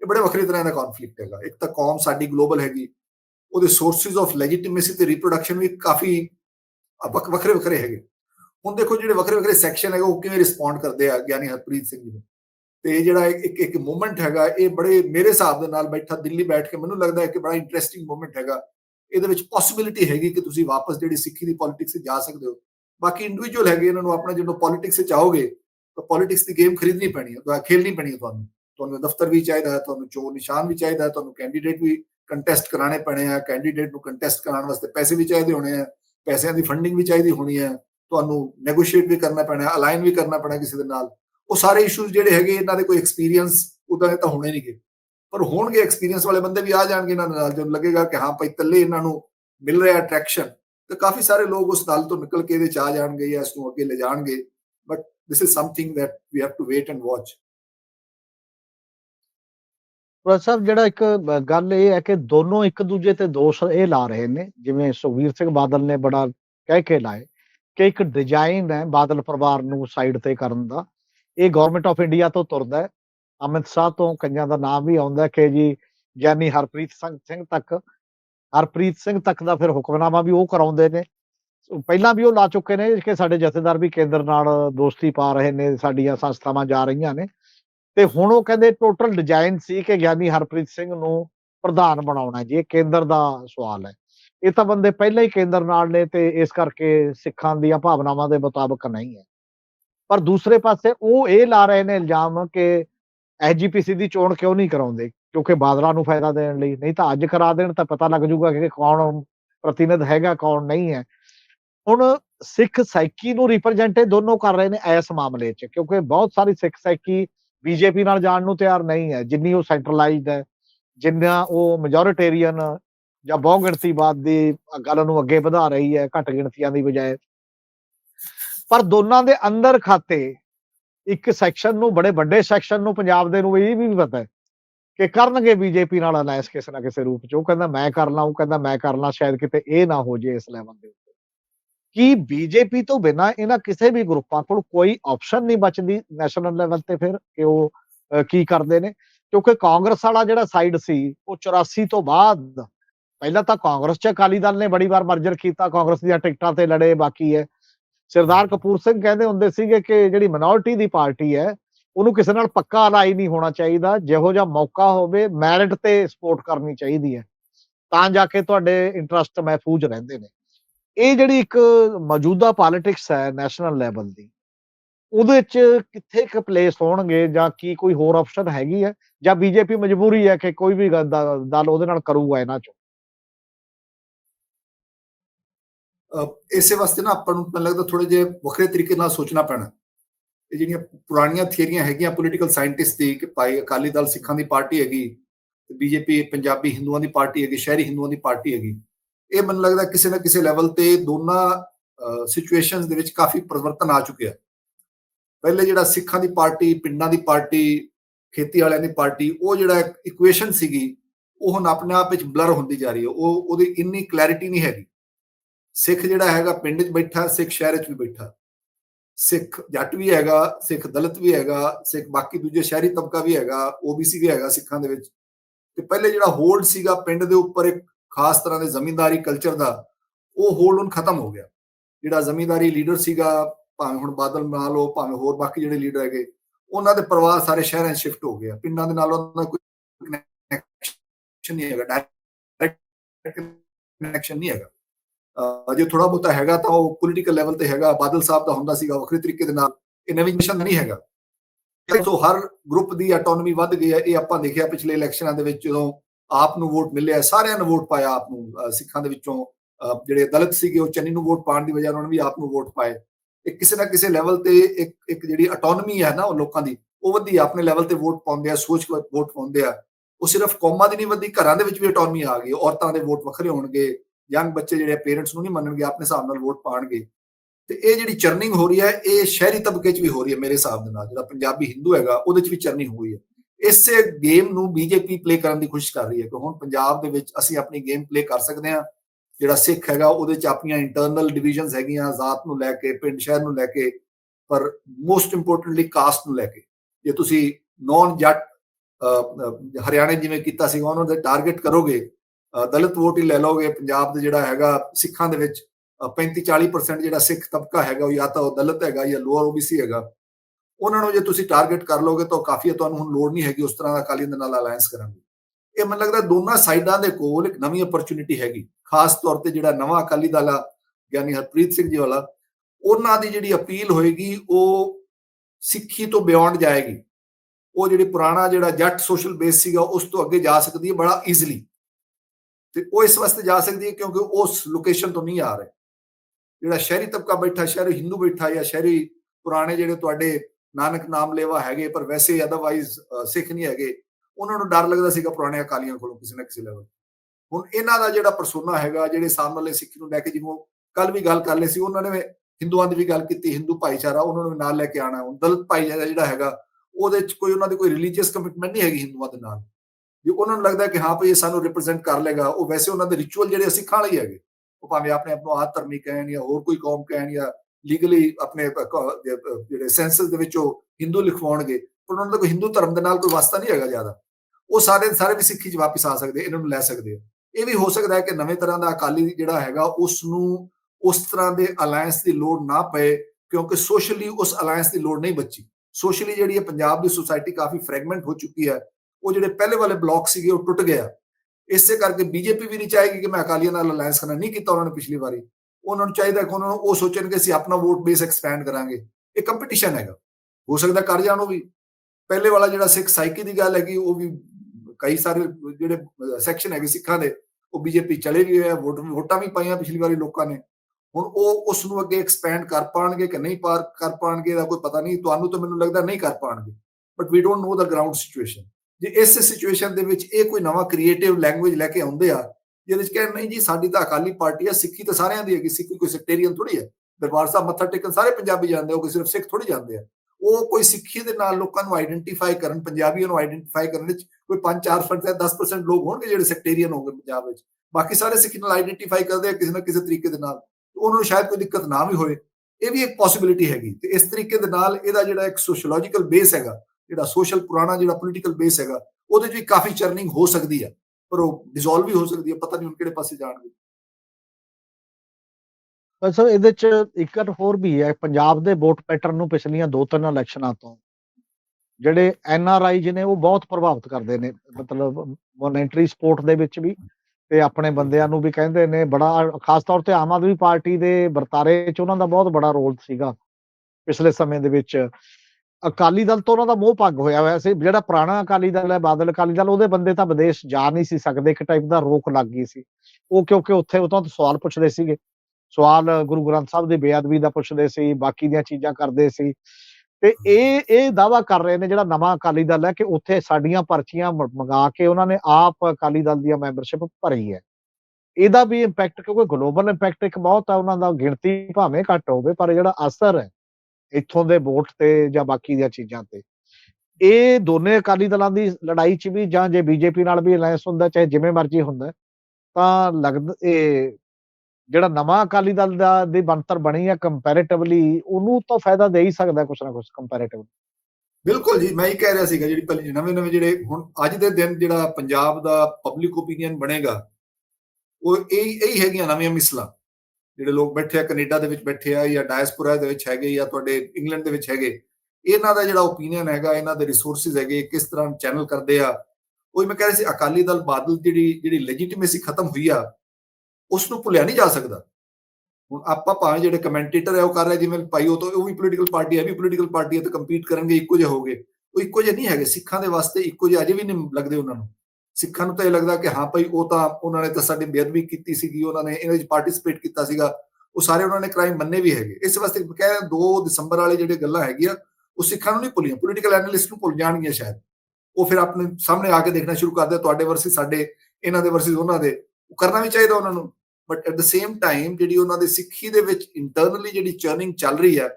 ਇਹ ਬੜੇ ਵੱਖਰੇ ਤਰ੍ਹਾਂ ਦਾ ਕਨਫਲਿਕਟ ਹੈਗਾ। ਇੱਕ ਤਾਂ ਕੌਮ ਸਾਡੀ ਗਲੋਬਲ ਹੈਗੀ, ਉਹਦੇ ਸੋਰਸਸ ਆਫ ਲੈਜੀਟਿਮੇਸੀ ਤੇ ਰਿਪਰੋਡਕਸ਼ਨ ਵੀ ਕਾਫੀ ਵੱਖਰੇ ਵੱਖਰੇ ਹੈਗੇ। ਹੁਣ ਦੇਖੋ ਜਿਹੜੇ ਵੱਖਰੇ ਵੱਖਰੇ ਸੈਕਸ਼ਨ ਹੈਗੇ, ਉਹ ਕਿਵੇਂ ਰਿਸਪੌਂਡ ਕਰਦੇ ਆ ਗਿਆਨੀ ਹਰਪ੍ਰੀਤ ਸਿੰਘ ਜੀ ਨੂੰ? ਤੇ ਇਹ ਜਿਹੜਾ ਇੱਕ ਇੱਕ ਮੂਮੈਂਟ ਹੈਗਾ, ਇਹ ਬੜੇ ਮੇਰੇ ਹਿਸਾਬ ਦੇ ਨਾਲ ਬੈਠਾ ਦਿੱਲੀ ਬੈਠ ਕੇ ਮੈਨੂੰ ਲੱਗਦਾ ਹੈ ਕਿ ਬੜਾ ਇੰਟਰਸਟਿੰਗ ਮੂਵਮੈਂਟ ਹੈਗਾ। ਇਹਦੇ ਵਿੱਚ ਪੋਸਿਬਿਲਿਟੀ ਹੈਗੀ ਕਿ ਤੁਸੀਂ ਵਾਪਸ ਜਿਹੜੀ ਸਿੱਖੀ ਦੀ ਪੋਲਿਟਿਕਸ 'ਚ ਜਾ ਸਕਦੇ ਹੋ। ਬਾਕੀ ਇੰਡੀਵਿਜੂਅਲ ਹੈਗੇ, ਇਹਨਾਂ ਨੂੰ ਆਪਣਾ ਜਦੋਂ ਪੋਲਿਟਿਕਸ 'ਚ ਆਓਗੇ, ਤਾਂ ਪੋਲਿਟਿਕਸ ਦੀ ਗੇਮ ਖਰੀਦਣੀ ਪੈਣੀ ਹੈ ਖੇਲਣੀ ਪੈਣੀ ਹੈ ਤੁਹਾਨੂੰ। ਤੁਹਾਨੂੰ ਦਫ਼ਤਰ ਵੀ ਚਾਹੀਦਾ ਹੈ, ਤੁਹਾਨੂੰ ਚੋਣ ਨਿਸ਼ਾਨ ਵੀ ਚਾਹੀਦਾ ਤੁਹਾਨੂੰ ਕੈਂਡੀਡੇਟ ਵੀ ਕੰਟੈਸਟ ਕਰਾਣੇ ਪੈਣੇ ਆ ਕੈਂਡੀਡੇਟ ਨੂੰ ਕੰਟੈਸਟ ਕਰਾਉਣ ਵਾਸਤੇ ਪੈਸੇ ਵੀ ਚਾਹੀਦੇ ਹੋਣੇ ਆ, ਪੈਸਿਆਂ ਦੀ ਫੰਡਿੰਗ ਵੀ ਚਾਹੀਦੀ ਹੋਣੀ ਹੈ, ਤੁਹਾਨੂੰ ਨੈਗੋਸ਼ੀਏਟ ਵੀ ਕਰਨਾ ਪੈਣਾ ਅਲਾਈਨ ਵੀ ਕਰਨਾ ਪੈਣਾ ਕਿਸੇ ਦੇ ਨਾਲ। ਉਹ ਸਾਰੇ ਇਸ਼ੂਜ਼ ਜਿਹੜੇ ਹੈਗੇ ਇਹਨਾਂ ਦੇ ਕੋਈ ਐਕਸਪੀਰੀਅੰਸ ਉਦਾਂ ਦੇ ਤਾਂ ਹੋਣੇ ਨਹੀਂਗੇ ਪਰ ਹੋਣਗੇ ਐਕਸਪੀਰੀਅੰਸ ਵਾਲੇ ਬੰਦੇ ਵੀ ਆ ਜਾਣਗੇ ਇਹਨਾਂ ਨਾਲ, ਜਦੋਂ ਲੱਗੇਗਾ ਕਿ ਹਾਂ ਭਾਈ ਤੱਲੇ ਇਹਨਾਂ ਨੂੰ ਮਿਲ ਰਿਹਾ ਅਟਰੈਕਸ਼ਨ ਤੇ ਕਾਫੀ ਸਾਰੇ ਲੋਕ ਉਸ ਦਲ ਤੋਂ ਨਿਕਲ ਕੇ ਇਹਦੇ ਚ ਆ ਜਾਣਗੇ ਜਾਂ ਇਸ ਨੂੰ ਅੱਗੇ ਲੈ ਜਾਣਗੇ but this is something that we have to wait and watch ਸਾਹਿਬ ਜਿਹੜਾ ਇੱਕ ਗੱਲ ਇਹ ਹੈ ਕਿ ਦੋਨੋਂ ਇੱਕ ਦੂਜੇ ਤੇ ਦੋਸ਼ ਇਹ ਲਾ ਰਹੇ ਨੇ, ਜਿਵੇਂ ਸੁਖਵੀਰ ਸਿੰਘ ਬਾਦਲ ਨੇ ਬੜਾ ਕਹਿ ਕੇ ਲਾਏ ਕਿ ਇੱਕ ਡਿਜ਼ਾਈਨ ਹੈ ਬਾਦਲ ਪਰਿਵਾਰ ਨੂੰ ਸਾਈਡ ਤੇ ਕਰਨ ਦਾ। ਇਹ ਗਵਰਨਮੈਂਟ ਆਫ ਇੰਡੀਆ ਤੋਂ ਤੁਰਦਾ ਹੈ। ਅਮਿਤ ਸ਼ਾਹ ਤੋਂ ਕਈਆਂ ਦਾ ਨਾਮ ਵੀ ਆਉਂਦਾ ਕਿ ਜੀ ਗਿਆਨੀ ਹਰਪ੍ਰੀਤ ਸਿੰਘ ਤੱਕ। ਹਰਪ੍ਰੀਤ ਸਿੰਘ ਤੱਕ ਦਾ ਫਿਰ ਹੁਕਮਨਾਮਾ ਵੀ ਉਹ ਕਰਾਉਂਦੇ ਨੇ। ਪਹਿਲਾਂ ਵੀ ਉਹ ਲਾ ਚੁੱਕੇ ਨੇ ਕਿ ਸਾਡੇ ਜਥੇਦਾਰ ਵੀ ਕੇਂਦਰ ਨਾਲ ਦੋਸਤੀ ਪਾ ਰਹੇ ਨੇ, ਸਾਡੀਆਂ ਸੰਸਥਾਵਾਂ ਜਾ ਰਹੀਆਂ ਨੇ। ਤੇ ਹੁਣ ਉਹ ਕਹਿੰਦੇ ਟੋਟਲ ਡਿਜ਼ਾਈਨ ਸੀ ਕਿ ਗਿਆਨੀ ਹਰਪ੍ਰੀਤ ਸਿੰਘ ਨੂੰ ਪ੍ਰਧਾਨ ਬਣਾਉਣਾ ਜੀ, ਇਹ ਕੇਂਦਰ ਦਾ ਸਵਾਲ ਹੈ। ਇਹ ਤਾਂ ਬੰਦੇ ਪਹਿਲਾਂ ਹੀ ਕੇਂਦਰ ਨਾਲ ਨੇ ਤੇ ਇਸ ਕਰਕੇ ਸਿੱਖਾਂ ਦੀਆਂ ਭਾਵਨਾਵਾਂ ਦੇ ਮੁਤਾਬਕ ਨਹੀਂ ਹੈ। ਪਰ ਦੂਸਰੇ ਪਾਸੇ ਉਹ ਇਹ ਲਾ ਰਹੇ ਨੇ ਇਲਜ਼ਾਮ ਕਿ ਐਜੀਪੀਸੀ ਦੀ ਚੋਣ ਕਿਉਂ ਨਹੀਂ ਕਰਾਉਂਦੇ? ਕਿਉਂਕਿ ਬਾਦਲਾਂ ਨੂੰ ਫਾਇਦਾ ਦੇਣ ਲਈ। ਨਹੀਂ ਤਾਂ ਅੱਜ ਕਰਾ ਦੇਣ ਤਾਂ ਪਤਾ ਲੱਗ ਜਾਊਗਾ ਕਿ ਕੌਣ ਪ੍ਰਤੀਨਿਧ ਹੈਗਾ, ਕੌਣ ਨਹੀਂ ਹੈ। ਹੁਣ ਸਿੱਖ ਸਾਈਕੀ ਨੂੰ ਰਿਪਰੈਜ਼ੈਂਟ ਇਹ ਦੋਨੋਂ ਕਰ ਰਹੇ ਨੇ ਇਸ ਮਾਮਲੇ 'ਚ, ਕਿਉਂਕਿ ਬਹੁਤ ਸਾਰੀ ਸਿੱਖ ਸਾਈਕੀ ਬੀਜੇਪੀ ਨਾਲ ਜਾਣ ਨੂੰ ਤਿਆਰ ਨਹੀਂ ਹੈ। ਜਿੰਨੀ ਉਹ ਸੈਂਟਰਲਾਈਜ਼ਡ ਹੈ, ਜਿੰਨਾ ਉਹ ਮੈਜੋਰਿਟੇਰੀਅਨ ਜਾਂ ਬਹੁਗਿਣਤੀਵਾਦ ਦੀ ਗੱਲ ਨੂੰ ਅੱਗੇ ਵਧਾ ਰਹੀ ਹੈ ਘੱਟ ਗਿਣਤੀਆਂ ਦੀ ਬਜਾਏ ਪਰ ਦੋਨਾਂ ਦੇ ਅੰਦਰ ਖਾਤੇ ਇੱਕ ਸੈਕਸ਼ਨ ਨੂੰ, ਬੜੇ ਵੱਡੇ ਸੈਕਸ਼ਨ ਨੂੰ ਪੰਜਾਬ ਦੇ ਨੂੰ ਇਹ ਵੀ ਪਤਾ ਹੈ ਕਿ ਕਰਨਗੇ ਬੀਜੇਪੀ ਨਾਲ ਅਲਾਈਅੰਸ ਕਿਸੇ ਨਾ ਕਿਸੇ ਰੂਪ ਚ। ਉਹ ਕਹਿੰਦਾ, ਮੈਂ ਕਰ ਲਾਂ, ਉਹ ਕਹਿੰਦਾ, ਮੈਂ ਕਰ ਲਾਂ, ਸ਼ਾਇਦ ਕਿਤੇ ਇਹ ਨਾ ਹੋ ਜੇ ਇਸ ਲੈਵਲ ਦੇ ਉੱਤੇ। ਕੀ ਬੀਜੇਪੀ ਤੋਂ ਬਿਨਾ ਇਹਨਾਂ ਕਿਸੇ ਵੀ ਗਰੁੱਪਾਂ ਕੋਲ ਕੋਈ ਆਪਸ਼ਨ ਨਹੀਂ ਬਚਦੀ ਨੈਸ਼ਨਲ ਲੈਵਲ ਤੇ ਫਿਰ ਕਿ ਉਹ ਕੀ ਕਰਦੇ ਨੇ? ਕਿਉਂਕਿ ਕਾਂਗਰਸ ਵਾਲਾ ਜਿਹੜਾ ਸਾਈਡ ਸੀ, ਉਹ 84 ਤੋਂ ਬਾਅਦ, ਪਹਿਲਾਂ ਤਾਂ ਕਾਂਗਰਸ ਚ ਅਕਾਲੀ ਦਲ ਨੇ ਬੜੀ ਵਾਰ ਮਰਜਰ ਕੀਤਾ, ਕਾਂਗਰਸ ਦੀਆਂ ਟਿਕਟਾਂ ਤੇ ਲੜੇ, ਬਾਕੀ ਹੈ। ਸਰਦਾਰ ਕਪੂਰ ਸਿੰਘ ਕਹਿੰਦੇ ਹੁੰਦੇ ਸੀਗੇ ਕਿ ਜਿਹੜੀ ਮਿਨੋਰਟੀ ਦੀ ਪਾਰਟੀ ਹੈ, ਉਹਨੂੰ ਕਿਸੇ ਨਾਲ ਪੱਕਾ ਅਲਾਈ ਨਹੀਂ ਹੋਣਾ ਚਾਹੀਦਾ, ਜਿਹੋ ਜਿਹਾ ਮੌਕਾ ਹੋਵੇ ਮੈਰਿਟ ਤੇ ਸਪੋਰਟ ਕਰਨੀ ਚਾਹੀਦੀ ਹੈ। ਤਾਂ ਜਾ ਕੇ ਤੁਹਾਡੇ ਇੰਟਰਸਟ ਮਹਿਫੂਜ਼ ਰਹਿੰਦੇ ਨੇ। ਇਹ ਜਿਹੜੀ ਇੱਕ ਮੌਜੂਦਾ ਪੋਲਿਟਿਕਸ ਹੈ ਨੈਸ਼ਨਲ ਲੈਵਲ ਦੀ, ਉਹਦੇ ਚ ਕਿੱਥੇ ਇੱਕ ਪਲੇਸ ਹੋਣਗੇ ਜਾਂ ਕੀ ਕੋਈ ਹੋਰ ਆਪਸ਼ਨ ਹੈਗੀ ਹੈ? ਜਾਂ ਬੀਜੇਪੀ ਮਜਬੂਰੀ ਹੈ ਕਿ ਕੋਈ ਵੀ ਦਲ ਉਹਦੇ ਨਾਲ ਕਰੂਗਾ ਇਹਨਾਂ ਚੋਂ? ਇਸੇ ਵਾਸਤੇ ਨਾ ਆਪਾਂ ਨੂੰ ਮੈਨੂੰ ਲੱਗਦਾ ਥੋੜੇ ਜਿਹਾ ਵੱਖਰੇ ਤਰੀਕੇ ਨਾਲ ਸੋਚਣਾ ਪੈਣਾ। ਇਹ ਜਿਹੜੀਆਂ ਪੁਰਾਣੀਆਂ ਥਿਊਰੀਆਂ ਹੈਗੀਆਂ ਪੋਲੀਟੀਕਲ ਸਾਇੰਟਿਸਟ ਦੀ, ਕਿ ਭਾਈ ਅਕਾਲੀ ਦਲ ਸਿੱਖਾਂ ਦੀ ਪਾਰਟੀ ਹੈਗੀ, ਤੇ ਬੀਜੇਪੀ, ਪੰਜਾਬੀ ਹਿੰਦੂਆਂ ਦੀ ਪਾਰਟੀ ਹੈਗੀ, ਸ਼ਹਿਰੀ ਹਿੰਦੂਆਂ ਦੀ ਪਾਰਟੀ ਹੈਗੀ। ਇਹ ਮੈਨੂੰ ਲੱਗਦਾ ਕਿਸੇ ਨਾ ਕਿਸੇ ਲੈਵਲ ਤੇ ਦੋਨਾਂ ਸਿਚੁਏਸ਼ਨਸ ਦੇ ਵਿੱਚ ਕਾਫੀ ਪਰਿਵਰਤਨ ਆ ਚੁੱਕਿਆ। ਪਹਿਲੇ ਜਿਹੜਾ ਸਿੱਖਾਂ ਦੀ ਪਾਰਟੀ, ਪਿੰਡਾਂ ਦੀ ਪਾਰਟੀ, ਖੇਤੀ ਵਾਲਿਆਂ ਦੀ ਪਾਰਟੀ, ਉਹ ਜਿਹੜਾ ਇਕੁਏਸ਼ਨ ਸੀਗੀ, ਉਹ ਹੁਣ ਆਪਣੇ ਆਪ ਵਿੱਚ ਬਲਰ ਹੁੰਦੀ ਜਾ ਰਹੀ ਹੈ। ਉਹ, ਉਹਦੀ ਇੰਨੀ ਕਲੈਰਿਟੀ ਨਹੀਂ ਹੈਗੀ। ਸਿੱਖ ਜਿਹੜਾ ਹੈਗਾ ਪਿੰਡ 'ਚ ਬੈਠਾ, ਸਿੱਖ ਸ਼ਹਿਰ 'ਚ ਵੀ ਬੈਠਾ। ਸਿੱਖ ਜੱਟ ਵੀ ਹੈਗਾ, ਸਿੱਖ ਦਲਿਤ ਵੀ ਹੈਗਾ, ਸਿੱਖ ਬਾਕੀ ਦੂਜੇ ਸ਼ਹਿਰੀ ਤਬਕਾ ਵੀ ਹੈਗਾ ਓਬੀਸੀ ਵੀ ਹੈਗਾ ਸਿੱਖਾਂ ਦੇ ਵਿੱਚ। ਤੇ ਪਹਿਲੇ ਜਿਹੜਾ ਹੋਲਡ ਸੀਗਾ ਪਿੰਡ ਦੇ ਉੱਪਰ ਇੱਕ ਖਾਸ ਤਰ੍ਹਾਂ ਦੇ ਜ਼ਮੀਂਦਾਰੀ ਕਲਚਰ ਦਾ, ਉਹ ਹੋਲਡ ਹੁਣ ਖਤਮ ਹੋ ਗਿਆ। ਜਿਹੜਾ ਜ਼ਮੀਂਦਾਰੀ ਲੀਡਰ ਸੀਗਾ, ਭਾਵੇਂ ਹੁਣ ਬਾਦਲ ਬਣਾ ਲਓ, ਭਾਵੇਂ ਹੋਰ ਬਾਕੀ ਜਿਹੜੇ ਲੀਡਰ ਹੈਗੇ, ਉਹਨਾਂ ਦੇ ਪਰਿਵਾਰ ਸਾਰੇ ਸ਼ਹਿਰਾਂ 'ਚ ਸ਼ਿਫਟ ਹੋ ਗਏ ਆ ਪਿੰਡਾਂ ਦੇ ਨਾਲ ਉਹਨਾਂ ਦਾ ਕੋਈ ਕਨੈਕਸ਼ਨ ਨਹੀਂ ਹੈਗਾ ਡਾਇਰੈਕਟ ਕਨੈਕਸ਼ਨ ਨਹੀਂ ਹੈਗਾ। ਜੇ ਥੋੜਾ ਬਹੁਤਾ ਹੈਗਾ ਤਾਂ ਉਹ ਪੋਲੀਟੀਕਲ ਲੈਵਲ ਤੇ ਹੈਗਾ ਬਾਦਲ ਸਾਹਿਬ ਦਾ ਹੁੰਦਾ ਸੀਗਾ ਵੱਖਰੇ ਤਰੀਕੇ ਦੇ ਨਾਲ ਇਹ ਨਵੀਂ ਮਿਸ਼ਨ ਨਹੀਂ ਹੈਗਾ। ਸੋ ਹਰ ਗਰੁੱਪ ਦੀ ਆਟੋਨਮੀ ਵੱਧ ਗਈ ਹੈ ਇਹ ਆਪਾਂ ਦੇਖਿਆ ਪਿਛਲੇ ਇਲੈਕਸ਼ਨਾਂ ਦੇ ਵਿੱਚ ਜਦੋਂ ਆਪ ਨੂੰ ਵੋਟ ਮਿਲਿਆ ਸਾਰਿਆਂ ਨੇ ਵੋਟ ਪਾਇਆ ਆਪ ਨੂੰ ਸਿੱਖਾਂ ਦੇ ਵਿੱਚੋਂ ਜਿਹੜੇ ਦਲਿਤ ਸੀਗੇ ਉਹ ਚੰਨੀ ਨੂੰ ਵੋਟ ਪਾਉਣ ਦੀ ਵਜ੍ਹਾ ਉਹਨਾਂ ਨੇ ਵੀ ਆਪ ਨੂੰ ਵੋਟ ਪਾਏ। ਇਹ ਕਿਸੇ ਨਾ ਕਿਸੇ ਲੈਵਲ ਤੇ ਇੱਕ ਇੱਕ ਜਿਹੜੀ ਆਟੋਨਮੀ ਹੈ ਨਾ ਉਹ ਲੋਕਾਂ ਦੀ ਉਹ ਵਧੀ ਆਪਣੇ ਲੈਵਲ ਤੇ ਵੋਟ ਪਾਉਂਦੇ ਆ ਸੋਚ ਕੇ ਵੋਟ ਪਾਉਂਦੇ ਆ। ਉਹ ਸਿਰਫ ਕੌਮਾਂ ਦੀ ਨਹੀਂ ਵਧੀ ਘਰਾਂ ਦੇ ਵਿੱਚ ਵੀ ਆਟੋਨਮੀ ਆ ਗਈ ਔਰਤਾਂ ਦੇ ਵੋਟ ਵੱਖਰੇ ਹੋਣਗੇ ਯੰਗ ਬੱਚੇ ਜਿਹੜੇ ਪੇਰੈਂਟਸ ਨੂੰ ਨਹੀਂ ਮੰਨਣਗੇ, ਆਪਣੇ ਹਿਸਾਬ ਨਾਲ ਵੋਟ ਪਾਣਗੇ। ਤੇ ਇਹ ਜਿਹੜੀ ਚਰਨਿੰਗ ਹੋ ਰਹੀ ਹੈ, ਇਹ ਸ਼ਹਿਰੀ ਤਬਕੇ 'ਚ ਵੀ ਹੋ ਰਹੀ ਹੈ ਮੇਰੇ ਹਿਸਾਬ ਦੇ ਨਾਲ, ਜਿਹੜਾ ਪੰਜਾਬੀ ਹਿੰਦੂ ਹੈਗਾ, ਉਹਦੇ 'ਚ ਵੀ ਚਰਨਿੰਗ ਹੋ ਰਹੀ ਹੈ। ਇਸੇ ਗੇਮ ਨੂੰ ਬੀਜੇਪੀ ਪਲੇ ਕਰਨ ਦੀ ਕੋਸ਼ਿਸ਼ ਕਰ ਰਹੀ ਹੈ ਕਿ ਹੁਣ ਪੰਜਾਬ ਦੇ ਵਿੱਚ ਅਸੀਂ ਆਪਣੀ ਗੇਮ ਪਲੇ ਕਰ ਸਕਦੇ ਹਾਂ। ਜਿਹੜਾ ਸਿੱਖ ਹੈਗਾ, ਉਹਦੇ 'ਚ ਆਪਣੀਆਂ ਇੰਟਰਨਲ ਡਿਵੀਜ਼ਨਸ ਹੈਗੀਆਂ, ਜ਼ਾਤ ਨੂੰ ਲੈ ਕੇ, ਪਿੰਡ ਸ਼ਹਿਰ ਨੂੰ ਲੈ ਕੇ, ਪਰ ਮੋਸਟ ਇੰਪੋਰਟੈਂਟਲੀ ਕਾਸਟ ਨੂੰ ਲੈ ਕੇ। ਜੇ ਤੁਸੀਂ ਨੌਨ ਜੱਟ ਹਰਿਆਣੇ ਜਿਵੇਂ ਕੀਤਾ ਸੀਗਾ, ਉਹਨਾਂ ਦੇ ਟਾਰਗੇਟ ਕਰੋਗੇ ਦਲਿਤ ਵੋਟ ਹੀ ਲੈ ਲਓਗੇ, ਪੰਜਾਬ ਦੇ ਜਿਹੜਾ ਹੈਗਾ, ਸਿੱਖਾਂ ਦੇ ਵਿੱਚ 35 40% ਜਿਹੜਾ ਸਿੱਖ ਤਬਕਾ ਹੈਗਾ, ਉਹ ਜਾਂ ਤਾਂ ਉਹ ਦਲਿਤ ਹੈਗਾ ਜਾਂ ਲੋਅਰ ਓਬੀਸੀ ਹੈਗਾ। ਉਹਨਾਂ ਨੂੰ ਜੇ ਤੁਸੀਂ ਟਾਰਗੇਟ ਕਰ ਲੋਗੇ ਤਾਂ ਕਾਫੀ ਤੁਹਾਨੂੰ ਹੁਣ ਲੋੜ ਨਹੀਂ ਹੈਗੀ ਉਸ ਤਰ੍ਹਾਂ ਦਾ ਅਕਾਲੀ ਦੇ ਨਾਲ ਅਲਾਈਅੰਸ ਕਰਨ ਦੀ। ਇਹ ਮੈਨੂੰ ਲੱਗਦਾ ਦੋਨਾਂ ਸਾਈਡਾਂ ਦੇ ਕੋਲ ਇੱਕ ਨਵੀਂ ਅਪਰਚੂਨਿਟੀ ਹੈਗੀ। ਖਾਸ ਤੌਰ ਤੇ ਜਿਹੜਾ ਨਵਾਂ ਅਕਾਲੀ ਦਲ ਆ, ਗਿਆਨੀ ਹਰਪ੍ਰੀਤ ਸਿੰਘ ਜੀ ਵਾਲਾ, ਉਹਨਾਂ ਦੀ ਜਿਹੜੀ ਅਪੀਲ ਹੋਏਗੀ, ਉਹ ਸਿੱਖੀ ਤੋਂ ਬਿਯੋਂਡ ਜਾਏਗੀ। ਉਹ ਜਿਹੜੀ ਪੁਰਾਣਾ ਜਿਹੜਾ ਜੱਟ ਸੋਸ਼ਲ ਬੇਸ ਸੀਗਾ, ਉਸ ਤੋਂ ਅੱਗੇ ਜਾ ਸਕਦੀ ਹੈ ਬੜਾ ਈਜ਼ੀਲੀ ਤੇ ਉਹ ਇਸ ਵਾਸਤੇ ਜਾ ਸਕਦੀ ਹੈ ਕਿਉਂਕਿ ਉਸ ਲੋਕੇਸ਼ਨ ਤੋਂ ਨਹੀਂ ਆ ਰਹੇ ਜਿਹੜਾ ਸ਼ਹਿਰੀ ਤਬਕਾ ਬੈਠਾ, ਸ਼ਹਿਰੀ ਹਿੰਦੂ ਬੈਠਾ ਜਾਂ ਸ਼ਹਿਰੀ ਪੁਰਾਣੇ ਜਿਹੜੇ ਤੁਹਾਡੇ ਨਾਨਕ ਨਾਮ ਲੈਵਾ ਹੈਗੇ, ਪਰ ਵੈਸੇ ਅਦਰਵਾਈਜ਼ ਸਿੱਖ ਨਹੀਂ ਹੈਗੇ, ਉਹਨਾਂ ਨੂੰ ਡਰ ਲੱਗਦਾ ਸੀਗਾ ਪੁਰਾਣੇ ਅਕਾਲੀਆਂ ਕੋਲੋਂ ਕਿਸੇ ਨਾ ਕਿਸੇ ਲੈਵਲ ਹੁਣ ਇਹਨਾਂ ਦਾ ਜਿਹੜਾ ਪਰਸੋਨਾ ਹੈਗਾ, ਜਿਹੜੇ ਸਾਹਮਣੇ ਵਾਲੇ ਸਿੱਖੀ ਨੂੰ ਲੈ ਕੇ ਜਿਵੇਂ ਕੱਲ ਵੀ ਗੱਲ ਕਰ ਲਈ ਸੀ, ਉਹਨਾਂ ਨੇ ਹਿੰਦੂਆਂ ਦੀ ਵੀ ਗੱਲ ਕੀਤੀ, ਹਿੰਦੂ ਭਾਈਚਾਰਾ, ਉਹਨਾਂ ਨੂੰ ਨਾਲ ਲੈ ਕੇ ਆਣਾ ਹੁਣ ਦਲਿਤ ਭਾਈਚਾਰਾ ਜਿਹੜਾ ਹੈਗਾ, ਉਹਦੇ ਚ ਕੋਈ ਉਹਨਾਂ ਦੀ ਕੋਈ ਰਿਲੀਜੀਅਸ ਕਮਿਟਮੈਂਟ ਨਹੀਂ ਹੈਗੀ ਹਿੰਦੂਆਂ ਦੇ ਨਾਲ। ਜੇ ਉਹਨਾਂ ਨੂੰ ਲੱਗਦਾ ਕਿ ਹਾਂ ਭਈ ਇਹ ਸਾਨੂੰ ਰਿਪਰੈਜ਼ੈਂਟ ਕਰ ਲੇਗਾ ਉਹ ਵੈਸੇ ਉਹਨਾਂ ਦੇ ਰਿਚੁਅਲ ਜਿਹੜੇ ਅਸੀਂ ਖਾਣ ਲਈ ਹੈਗੇ। ਉਹ ਭਾਵੇਂ ਆਪਣੇ ਆਪ ਨੂੰ ਆਦ ਧਰਮੀ ਕਹਿਣ ਜਾਂ ਹੋਰ ਕੋਈ ਕੌਮ ਕਹਿਣ ਜਾਂ ਲੀਗਲੀ ਆਪਣੇ ਜਿਹੜੇ ਸੈਂਸਸ ਦੇ ਵਿੱਚ ਉਹ ਹਿੰਦੂ ਲਿਖਵਾਉਣਗੇ, ਪਰ ਉਹਨਾਂ ਦਾ ਕੋਈ ਹਿੰਦੂ ਧਰਮ ਦੇ ਨਾਲ ਕੋਈ ਵਾਸਤਾ ਨਹੀਂ ਹੈਗਾ ਜ਼ਿਆਦਾ। ਉਹ ਸਾਰੇ ਸਾਰੇ ਵੀ ਸਿੱਖੀ ਚ ਵਾਪਸ ਆ ਸਕਦੇ, ਇਹਨਾਂ ਨੂੰ ਲੈ ਸਕਦੇ ਆ। ਇਹ ਵੀ ਹੋ ਸਕਦਾ ਹੈ ਕਿ ਨਵੇਂ ਤਰ੍ਹਾਂ ਦਾ ਅਕਾਲੀ ਜਿਹੜਾ ਹੈਗਾ ਉਸ ਨੂੰ ਉਸ ਤਰ੍ਹਾਂ ਦੇ ਅਲਾਈਅੰਸ ਦੀ ਲੋੜ ਨਾ ਪਏ, ਕਿਉਂਕਿ ਸੋਸ਼ਲੀ ਉਸ ਅਲਾਈਅੰਸ ਦੀ ਲੋੜ ਨਹੀਂ ਬਚੀ। ਸੋਸ਼ਲੀ ਜਿਹੜੀ ਹੈ ਪੰਜਾਬ ਦੀ ਸੋਸਾਇਟੀ ਕਾਫੀ ਫ੍ਰੈਗਮੈਂਟ ਹੋ ਚੁੱਕੀ ਹੈ। ਉਹ ਜਿਹੜੇ ਪਹਿਲੇ ਵਾਲੇ ਬਲਾਕ ਸੀਗੇ, ਉਹ ਟੁੱਟ ਗਿਆ ਇਸੇ ਕਰਕੇ ਬੀਜੇਪੀ ਵੀ ਨਹੀਂ ਚਾਹੇਗੀ ਕਿ ਮੈਂ ਅਕਾਲੀਆਂ ਨਾਲ ਅਲਾਈਅੰਸ ਕਰਨਾ, ਨਹੀਂ ਕੀਤਾ ਉਹਨਾਂ ਨੇ ਪਿਛਲੀ ਵਾਰੀ। ਉਹਨਾਂ ਨੂੰ ਚਾਹੀਦਾ ਕਿ ਉਹਨਾਂ ਨੂੰ ਉਹ ਸੋਚਣ ਕਿ ਅਸੀਂ ਆਪਣਾ ਵੋਟ ਬੇਸ ਐਕਸਪੈਂਡ ਕਰਾਂਗੇ। ਇਹ ਕੰਪੀਟੀਸ਼ਨ ਹੈਗਾ। ਹੋ ਸਕਦਾ ਕਰ ਜਾਣ ਉਹ ਵੀ। ਪਹਿਲੇ ਵਾਲਾ ਜਿਹੜਾ ਸਿੱਖ ਸਾਈਕੀ ਦੀ ਗੱਲ ਹੈਗੀ, ਉਹ ਵੀ ਕਈ ਸਾਰੇ ਜਿਹੜੇ ਸੈਕਸ਼ਨ ਹੈਗੇ ਸਿੱਖਾਂ ਦੇ, ਉਹ ਬੀਜੇਪੀ ਚਲੇ ਵੀ ਹੋਇਆ ਵੋਟ, ਵੋਟਾਂ ਵੀ ਪਾਈਆਂ ਪਿਛਲੀ ਵਾਰੀ ਲੋਕਾਂ ਨੇ। ਹੁਣ ਉਹ ਉਸ ਨੂੰ ਅੱਗੇ ਐਕਸਪੈਂਡ ਕਰ ਪਾਣਗੇ ਕਿ ਨਹੀਂ ਪਾਰ, ਕਰ ਪਾਣਗੇ ਦਾ ਕੋਈ ਪਤਾ ਨਹੀਂ। ਤੁਹਾਨੂੰ ਤਾਂ ਮੈਨੂੰ ਲੱਗਦਾ ਨਹੀਂ ਕਰ ਪਾਣਗੇ। But we don't know the ground situation ਜੇ ਇਸ ਸਿਚੁਏਸ਼ਨ ਦੇ ਵਿੱਚ ਇਹ ਕੋਈ ਨਵਾਂ ਕ੍ਰੀਏਟਿਵ ਲੈਂਗੁਏਜ ਲੈ ਕੇ ਆਉਂਦੇ ਆ, ਜਿਹਦੇ 'ਚ ਕਹਿਣ, ਨਹੀਂ ਜੀ, ਸਾਡੀ ਤਾਂ ਅਕਾਲੀ ਪਾਰਟੀ ਆ, ਸਿੱਖੀ ਤਾਂ ਸਾਰਿਆਂ ਦੀ ਹੈਗੀ, ਸਿੱਖੀ ਕੋਈ ਸੈਕਟੇਰੀਅਨ ਥੋੜੀ ਹੈ ਦਰਬਾਰ ਸਾਹਿਬ ਮੱਥਾ ਟੇਕਣ ਸਾਰੇ ਪੰਜਾਬੀ ਜਾਂਦੇ ਆ ਕੋਈ ਸਿਰਫ ਸਿੱਖ ਥੋੜੀ ਜਾਂਦੇ ਆ। ਉਹ ਕੋਈ ਸਿੱਖੀ ਦੇ ਨਾਲ ਲੋਕਾਂ ਨੂੰ ਆਈਡੈਂਟੀਫਾਈ ਕਰਨ, ਪੰਜਾਬੀਆਂ ਨੂੰ ਆਈਡੈਂਟੀਫਾਈ ਕਰਨ ਵਿੱਚ ਕੋਈ 5-4% ਜਾਂ 10% ਲੋਕ ਹੋਣਗੇ ਜਿਹੜੇ ਸੈਕਟੇਰੀਅਨ ਹੋਣਗੇ ਪੰਜਾਬ ਵਿੱਚ। ਬਾਕੀ ਸਾਰੇ ਸਿੱਖੀ ਨਾਲ ਆਈਡੈਂਟੀਫਾਈ ਕਰਦੇ ਆ ਕਿਸੇ ਨਾ ਕਿਸੇ ਤਰੀਕੇ ਦੇ ਨਾਲ। ਉਹਨਾਂ ਨੂੰ ਸ਼ਾਇਦ ਕੋਈ ਦਿੱਕਤ ਨਾ ਵੀ ਹੋਵੇ। ਇਹ ਵੀ ਇੱਕ ਪੋਸਿਬਿਲਿਟੀ ਹੈਗੀ। ਤੇ ਇਸ ਤਰੀਕੇ ਦੇ ਨਾਲ ਇਹਦਾ ਜਿਹੜਾ ਇੱਕ ਸੋਸ਼ੀਓਲੋਜੀਕਲ ਬੇਸ ਹੈਗਾ ਜਿਹੜਾ ਸੋਸ਼ਲ ਪੁਰਾਣਾ ਜਿਹੜਾ ਪੋਲੀਟੀਕਲ ਬੇਸ ਹੈਗਾ, ਉਹਦੇ 'ਚ ਵੀ ਕਾਫੀ ਚਰਨਿੰਗ ਹੋ ਸਕਦੀ ਹੈ, ਪਰ ਉਹ ਡਿਸੋਲਵ ਵੀ ਹੋ ਸਕਦੀ ਹੈ, ਪਤਾ ਨਹੀਂ ਹੁਣ ਕਿਹੜੇ ਪਾਸੇ ਜਾਣਗੇ। ਸਰ, ਇਹਦੇ ਚ ਇੱਕ ਹੋਰ ਵੀ ਹੈ, ਪੰਜਾਬ ਦੇ ਵੋਟ ਪੈਟਰਨ ਨੂੰ ਪਿਛਲੀਆਂ ਦੋ ਤਿੰਨ ਇਲੈਕਸ਼ਨਾਂ ਤੋਂ ਜਿਹੜੇ ਐਨ ਆਰ ਆਈ ਜਿਹਨੇ, ਉਹ ਬਹੁਤ ਪ੍ਰਭਾਵਿਤ ਕਰਦੇ ਨੇ, ਮਤਲਬ ਮੋਨੈਟਰੀ ਸਪੋਰਟ ਦੇ ਵਿੱਚ ਵੀ ਤੇ ਆਪਣੇ ਬੰਦਿਆਂ ਨੂੰ ਵੀ ਕਹਿੰਦੇ ਨੇ, ਬੜਾ ਖਾਸ ਤੌਰ ਤੇ ਆਮ ਆਦਮੀ ਪਾਰਟੀ ਦੇ ਵਰਤਾਰੇ 'ਚ ਉਹਨਾਂ ਦਾ ਬਹੁਤ ਬੜਾ ਰੋਲ ਸੀਗਾ ਪਿਛਲੇ ਸਮੇਂ ਦੇ ਵਿੱਚ। ਅਕਾਲੀ ਦਲ ਤੋਂ ਉਹਨਾਂ ਦਾ ਮੋਹ ਭੰਗ ਹੋਇਆ ਹੋਇਆ ਸੀ। ਜਿਹੜਾ ਪੁਰਾਣਾ ਅਕਾਲੀ ਦਲ ਹੈ, ਬਾਦਲ ਅਕਾਲੀ ਦਲ, ਉਹਦੇ ਬੰਦੇ ਤਾਂ ਵਿਦੇਸ਼ ਜਾ ਨਹੀਂ ਸੀ ਸਕਦੇ। ਇੱਕ ਟਾਈਪ ਦਾ ਰੋਕ ਲੱਗ ਗਈ ਸੀ। ਉਹ ਕਿਉਂਕਿ ਉੱਥੇ ਉਹ ਤਾਂ ਸਵਾਲ ਪੁੱਛਦੇ ਸੀਗੇ। ਸਵਾਲ ਗੁਰੂ ਗ੍ਰੰਥ ਸਾਹਿਬ ਦੀ ਬੇਅਦਬੀ ਦਾ ਪੁੱਛਦੇ ਸੀ, ਬਾਕੀ ਦੀਆਂ ਚੀਜ਼ਾਂ ਕਰਦੇ ਸੀ। ਤੇ ਇਹ ਇਹ ਦਾਵਾ ਕਰ ਰਹੇ ਨੇ ਜਿਹੜਾ ਨਵਾਂ ਅਕਾਲੀ ਦਲ ਹੈ ਕਿ ਉੱਥੇ ਸਾਡੀਆਂ ਪਰਚੀਆਂ ਮੰਗਾ ਕੇ ਉਹਨਾਂ ਨੇ ਆਪ ਅਕਾਲੀ ਦਲ ਦੀ ਮੈਂਬਰਸ਼ਿਪ ਭਰੀ ਹੈ। ਇਹਦਾ ਵੀ ਇੰਪੈਕਟ ਕਿਉਂਕਿ ਗਲੋਬਲ ਇੰਪੈਕਟ ਇੱਕ ਬਹੁਤ ਆ, ਉਹਨਾਂ ਦਾ ਗਿਣਤੀ ਭਾਵੇਂ ਘੱਟ ਹੋਵੇ, ਪਰ ਜਿਹੜਾ ਅਸਰ ਹੈ ਇੱਥੋਂ ਦੇ ਵੋਟ ਤੇ ਜਾਂ ਬਾਕੀ ਦੀਆਂ ਚੀਜ਼ਾਂ ਤੇ। ਇਹ ਦੋਨੇ ਅਕਾਲੀ ਦਲਾਂ ਦੀ ਲੜਾਈ 'ਚ ਵੀ ਜਾਂ ਜੇ ਬੀਜੇਪੀ ਨਾਲ ਵੀ ਅਲਾਈਅੰਸ ਹੁੰਦਾ, ਚਾਹੇ ਜਿਵੇਂ ਮਰਜ਼ੀ ਹੁੰਦਾ, ਤਾਂ ਲੱਗਦਾ, ਇਹ ਜਿਹੜਾ ਨਵਾਂ ਅਕਾਲੀ ਦਲ ਦਾ, ਦੀ ਬਣਤਰ ਬਣੀ ਹੈ ਕੰਪੈਰੀਟਿਵਲੀ ਉਹਨੂੰ ਤਾਂ ਫਾਇਦਾ ਦੇ ਹੀ ਸਕਦਾ ਕੁਛ ਨਾ ਕੁਛ ਕੰਪੈਰੀਟਿਵ ਬਿਲਕੁਲ ਜੀ, ਮੈਂ ਹੀ ਕਹਿ ਰਿਹਾ ਸੀਗਾ, ਜਿਹੜੀ ਪਹਿਲੇ ਨਵੇਂ ਨਵੇਂ ਜਿਹੜੇ ਹੁਣ ਅੱਜ ਦੇ ਦਿਨ ਜਿਹੜਾ ਪੰਜਾਬ ਦਾ ਪਬਲਿਕ ਓਪੀਨੀਅਨ ਬਣੇਗਾ, ਉਹ ਇਹ ਇਹ ਹੈਗੀਆਂ ਨਵੀਆਂ ਮਿਸਲਾਂ। ਜਿਹੜੇ ਲੋਕ ਬੈਠੇ ਆ, ਕੈਨੇਡਾ ਦੇ ਵਿੱਚ ਬੈਠੇ ਆ ਜਾਂ ਡਾਇਸਪੋਰਾ ਦੇ ਵਿੱਚ ਹੈਗੇ ਜਾਂ ਤੁਹਾਡੇ ਇੰਗਲੈਂਡ ਦੇ ਵਿੱਚ ਹੈਗੇ, ਇਹਨਾਂ ਦਾ ਜਿਹੜਾ ਓਪੀਨੀਅਨ ਹੈਗਾ, ਇਹਨਾਂ ਦੇ ਰਿਸੋਰਸਸ ਹੈਗੇ, ਕਿਸ ਤਰ੍ਹਾਂ ਚੈਨਲ ਕਰਦੇ ਆ, ਉਹ ਮੈਂ ਕਹਿ ਰਿਹਾ ਸੀ, ਅਕਾਲੀ ਦਲ ਬਾਦਲ ਜਿਹੜੀ ਜਿਹੜੀ ਲੈਜੀਟੀਮੇਸੀ ਖਤਮ ਹੋਈ ਆ ਉਸ ਨੂੰ ਭੁੱਲਿਆ ਨਹੀਂ ਜਾ ਸਕਦਾ। ਹੁਣ ਆਪਾਂ ਭਾਵੇਂ ਜਿਹੜੇ ਕਮੈਂਟੇਟਰ ਹੈ ਉਹ ਕਰ ਰਿਹਾ ਜਿਵੇਂ ਭਾਈ ਉਹ ਤਾਂ, ਉਹ ਵੀ ਪੋਲੀਟੀਕਲ ਪਾਰਟੀ ਹੈ ਵੀ ਪੋਲੀਟੀਕਲ ਪਾਰਟੀ ਹੈ ਤੇ ਕੰਪੀਟ ਕਰਨਗੇ, ਇੱਕੋ ਜਿਹੇ ਹੋਗੇ ਉਹ ਇੱਕੋ ਜਿਹੇ ਨਹੀਂ ਹੈਗੇ, ਸਿੱਖਾਂ ਦੇ ਵਾਸਤੇ ਇੱਕੋ ਜਿਹੇ, ਅਜੇ ਵੀ ਨਹੀਂ ਲੱਗਦੇ ਉਹਨਾਂ ਨੂੰ। ਸਿੱਖਾਂ ਨੂੰ ਤਾਂ ਇਹ ਲੱਗਦਾ ਕਿ ਹਾਂ ਭਾਈ ਉਹ ਤਾਂ ਉਹਨਾਂ ਨੇ ਤਾਂ ਸਾਡੀ ਬੇਅਦਬੀ ਕੀਤੀ ਸੀਗੀ, ਉਹਨਾਂ ਨੇ ਇਹਨਾਂ ਵਿੱਚ ਪਾਰਟਿਸਿਪੇਟ ਕੀਤਾ ਸੀਗਾ, ਉਹ ਸਾਰੇ ਉਹਨਾਂ ਨੇ ਕ੍ਰਾਈਮ ਮੰਨੇ ਵੀ ਹੈਗੇ। ਇਸ ਵਾਸਤੇ ਕਹਿ ਰਿਹਾ 2 ਦਸੰਬਰ ਵਾਲੇ ਜਿਹੜੇ ਗੱਲਾਂ ਹੈਗੀਆਂ, ਉਹ ਸਿੱਖਾਂ ਨੂੰ ਨਹੀਂ ਭੁੱਲੀਆਂ ਪੋਲੀਟੀਕਲ ਐਨਾਲਿਸਟ ਨੂੰ ਭੁੱਲ ਜਾਣਗੀਆਂ ਸ਼ਾਇਦ। ਉਹ ਫਿਰ ਆਪਣੇ ਸਾਹਮਣੇ ਆ ਕੇ ਦੇਖਣਾ ਸ਼ੁਰੂ ਕਰਦੇ ਤੁਹਾਡੇ ਵਰਸਸ ਸਾਡੇ, ਇਹਨਾਂ ਦੇ ਵਰਸਸ ਉਹਨਾਂ ਦੇ, ਉਹ ਕਰਨਾ ਵੀ ਚਾਹੀਦਾ ਉਹਨਾਂ ਨੂੰ। But at the same time ਜਿਹੜੀ ਉਹਨਾਂ ਦੇ ਸਿੱਖੀ ਦੇ ਵਿੱਚ ਇੰਟਰਨਲੀ ਜਿਹੜੀ ਚਰਨਿੰਗ ਚੱਲ ਰਹੀ ਹੈ,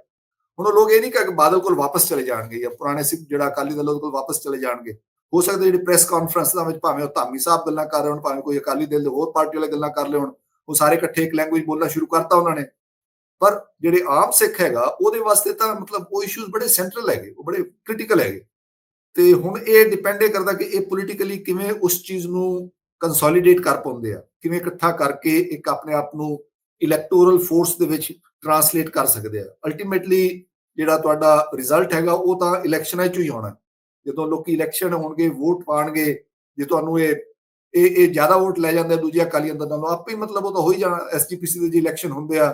ਹੁਣ ਉਹ ਲੋਕ ਇਹ ਨਹੀਂ ਕਿ ਬਾਦਲ ਕੋਲ ਵਾਪਸ ਚਲੇ ਜਾਣਗੇ ਜਾਂ ਪੁਰਾਣੇ ਸਿੱਖ, ਜਿਹੜਾ ਅਕਾਲੀ ਦਲ ਉਹਦੇ ਕੋਲ ਵਾਪਸ ਚਲੇ ਜਾਣਗੇ। ਹੋ ਸਕਦਾ ਜਿਹੜੀ ਪ੍ਰੈਸ ਕਾਨਫਰੰਸਾਂ ਵਿੱਚ ਭਾਵੇਂ ਉਹ ਧਾਮੀ ਸਾਹਿਬ ਗੱਲਾਂ ਕਰ ਰਹੇ ਹੋਣ, ਭਾਵੇਂ ਕੋਈ ਅਕਾਲੀ ਦਲ ਦੇ ਹੋਰ ਪਾਰਟੀ ਵਾਲੇ ਗੱਲਾਂ ਕਰ ਰਹੇ ਹੋਣ, ਉਹ ਸਾਰੇ ਇਕੱਠੇ ਇੱਕ ਲੈਂਗੁਏਜ ਬੋਲਣਾ ਸ਼ੁਰੂ ਕਰਤਾ ਉਹਨਾਂ ਨੇ। ਪਰ ਜਿਹੜੇ ਆਮ ਸਿੱਖ ਹੈਗਾ, ਉਹਦੇ ਵਾਸਤੇ ਤਾਂ ਮਤਲਬ ਉਹ ਇਸ਼ੂਜ਼ ਬੜੇ ਸੈਂਟਰਲ ਹੈਗੇ, ਉਹ ਬੜੇ ਕ੍ਰਿਟੀਕਲ ਹੈਗੇ। ਤੇ ਹੁਣ ਇਹ ਡਿਪੈਂਡ ਕਰਦਾ ਕਿ ਇਹ ਪੋਲੀਟੀਕਲੀ ਕਿਵੇਂ ਉਸ ਚੀਜ਼ ਨੂੰ ਕੰਸੋਲੀਡੇਟ ਕਰ ਪਾਉਂਦੇ ਆ, ਕਿਵੇਂ ਇਕੱਠਾ ਕਰਕੇ ਇੱਕ ਆਪਣੇ ਆਪ ਨੂੰ ਇਲੈਕਟੋਰਲ ਫੋਰਸ ਦੇ ਵਿੱਚ ਟਰਾਂਸਲੇਟ ਕਰ ਸਕਦੇ ਆ। ਅਲਟੀਮੇਟਲੀ ਜਿਹੜਾ ਤੁਹਾਡਾ ਰਿਜ਼ਲਟ ਹੈਗਾ, ਉਹ ਤਾਂ ਇਲੈਕਸ਼ਨਾਂ 'ਚ ਹੀ ਆਉਣਾ ਜਦੋਂ ਲੋਕੀ ਇਲੈਕਸ਼ਨ ਹੋਣਗੇ ਵੋਟ ਪਾਣਗੇ, ਜੇ ਤੁਹਾਨੂੰ ਇਹ ਇਹ ਇਹ ਜ਼ਿਆਦਾ ਵੋਟ ਲੈ ਜਾਂਦੇ ਦੂਜੇ ਅਕਾਲੀ ਦਲ ਨਾਲੋਂ, ਆਪੇ ਹੀ ਮਤਲਬ ਉਹ ਤਾਂ ਹੋ ਹੀ ਜਾਣਾ ਐਸਜੀਪੀਸੀ ਦੇ ਜੇ ਇਲੈਕਸ਼ਨ ਹੁੰਦੇ ਆ,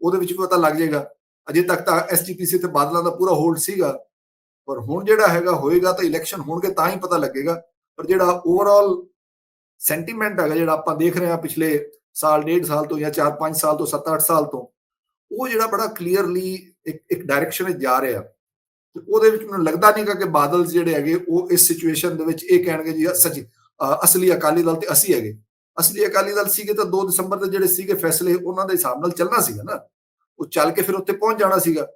ਉਹਦੇ ਵਿੱਚ ਵੀ ਪਤਾ ਲੱਗ ਜਾਏਗਾ। ਅਜੇ ਤੱਕ ਤਾਂ ਐਸਜੀਪੀਸੀ ਤੇ ਬਾਦਲਾਂ ਦਾ ਪੂਰਾ ਹੋਲਡ ਸੀਗਾ, ਪਰ ਹੁਣ ਜਿਹੜਾ ਹੈਗਾ ਹੋਏਗਾ ਤਾਂ ਇਲੈਕਸ਼ਨ ਹੋਣਗੇ ਤਾਂ ਹੀ ਪਤਾ ਲੱਗੇਗਾ। ਪਰ ਜਿਹੜਾ ਓਵਰਆਲ ਸੈਂਟੀਮੈਂਟ ਹੈਗਾ, ਜਿਹੜਾ ਆਪਾਂ ਦੇਖ ਰਹੇ ਹਾਂ ਪਿਛਲੇ ਸਾਲ, ਡੇਢ ਸਾਲ ਤੋਂ ਜਾਂ 4-5 ਸਾਲ ਤੋਂ 7-8 ਸਾਲ ਤੋਂ, ਉਹ ਜਿਹੜਾ ਬੜਾ ਕਲੀਅਰਲੀ ਇੱਕ ਇੱਕ ਡਾਇਰੈਕਸ਼ਨ ਵਿੱਚ ਜਾ ਰਿਹਾ। ਤੇ ਉਹਦੇ ਵਿੱਚ ਮੈਨੂੰ ਲੱਗਦਾ ਨਹੀਂਗਾ ਕਿ ਬਾਦਲ ਜਿਹੜੇ ਹੈਗੇ, ਉਹ ਇਸ ਸਿਚੁਏਸ਼ਨ ਦੇ ਵਿੱਚ ਇਹ ਕਹਿਣਗੇ ਜੀ ਸੱਚੀ ਅਸਲੀ ਅਕਾਲੀ ਦਲ ਤੇ ਅਸੀਂ ਹੈਗੇ। ਅਸਲੀ ਅਕਾਲੀ ਦਲ ਸੀਗੇ ਤਾਂ 2 ਦਸੰਬਰ ਦੇ ਜਿਹੜੇ ਸੀਗੇ ਫੈਸਲੇ, ਉਹਨਾਂ ਦੇ ਹਿਸਾਬ ਨਾਲ ਚੱਲਣਾ ਸੀਗਾ ਨਾ। ਉਹ ਚੱਲ ਕੇ ਫਿਰ ਉੱਥੇ ਪਹੁੰਚ ਜਾਣਾ ਸੀਗਾ।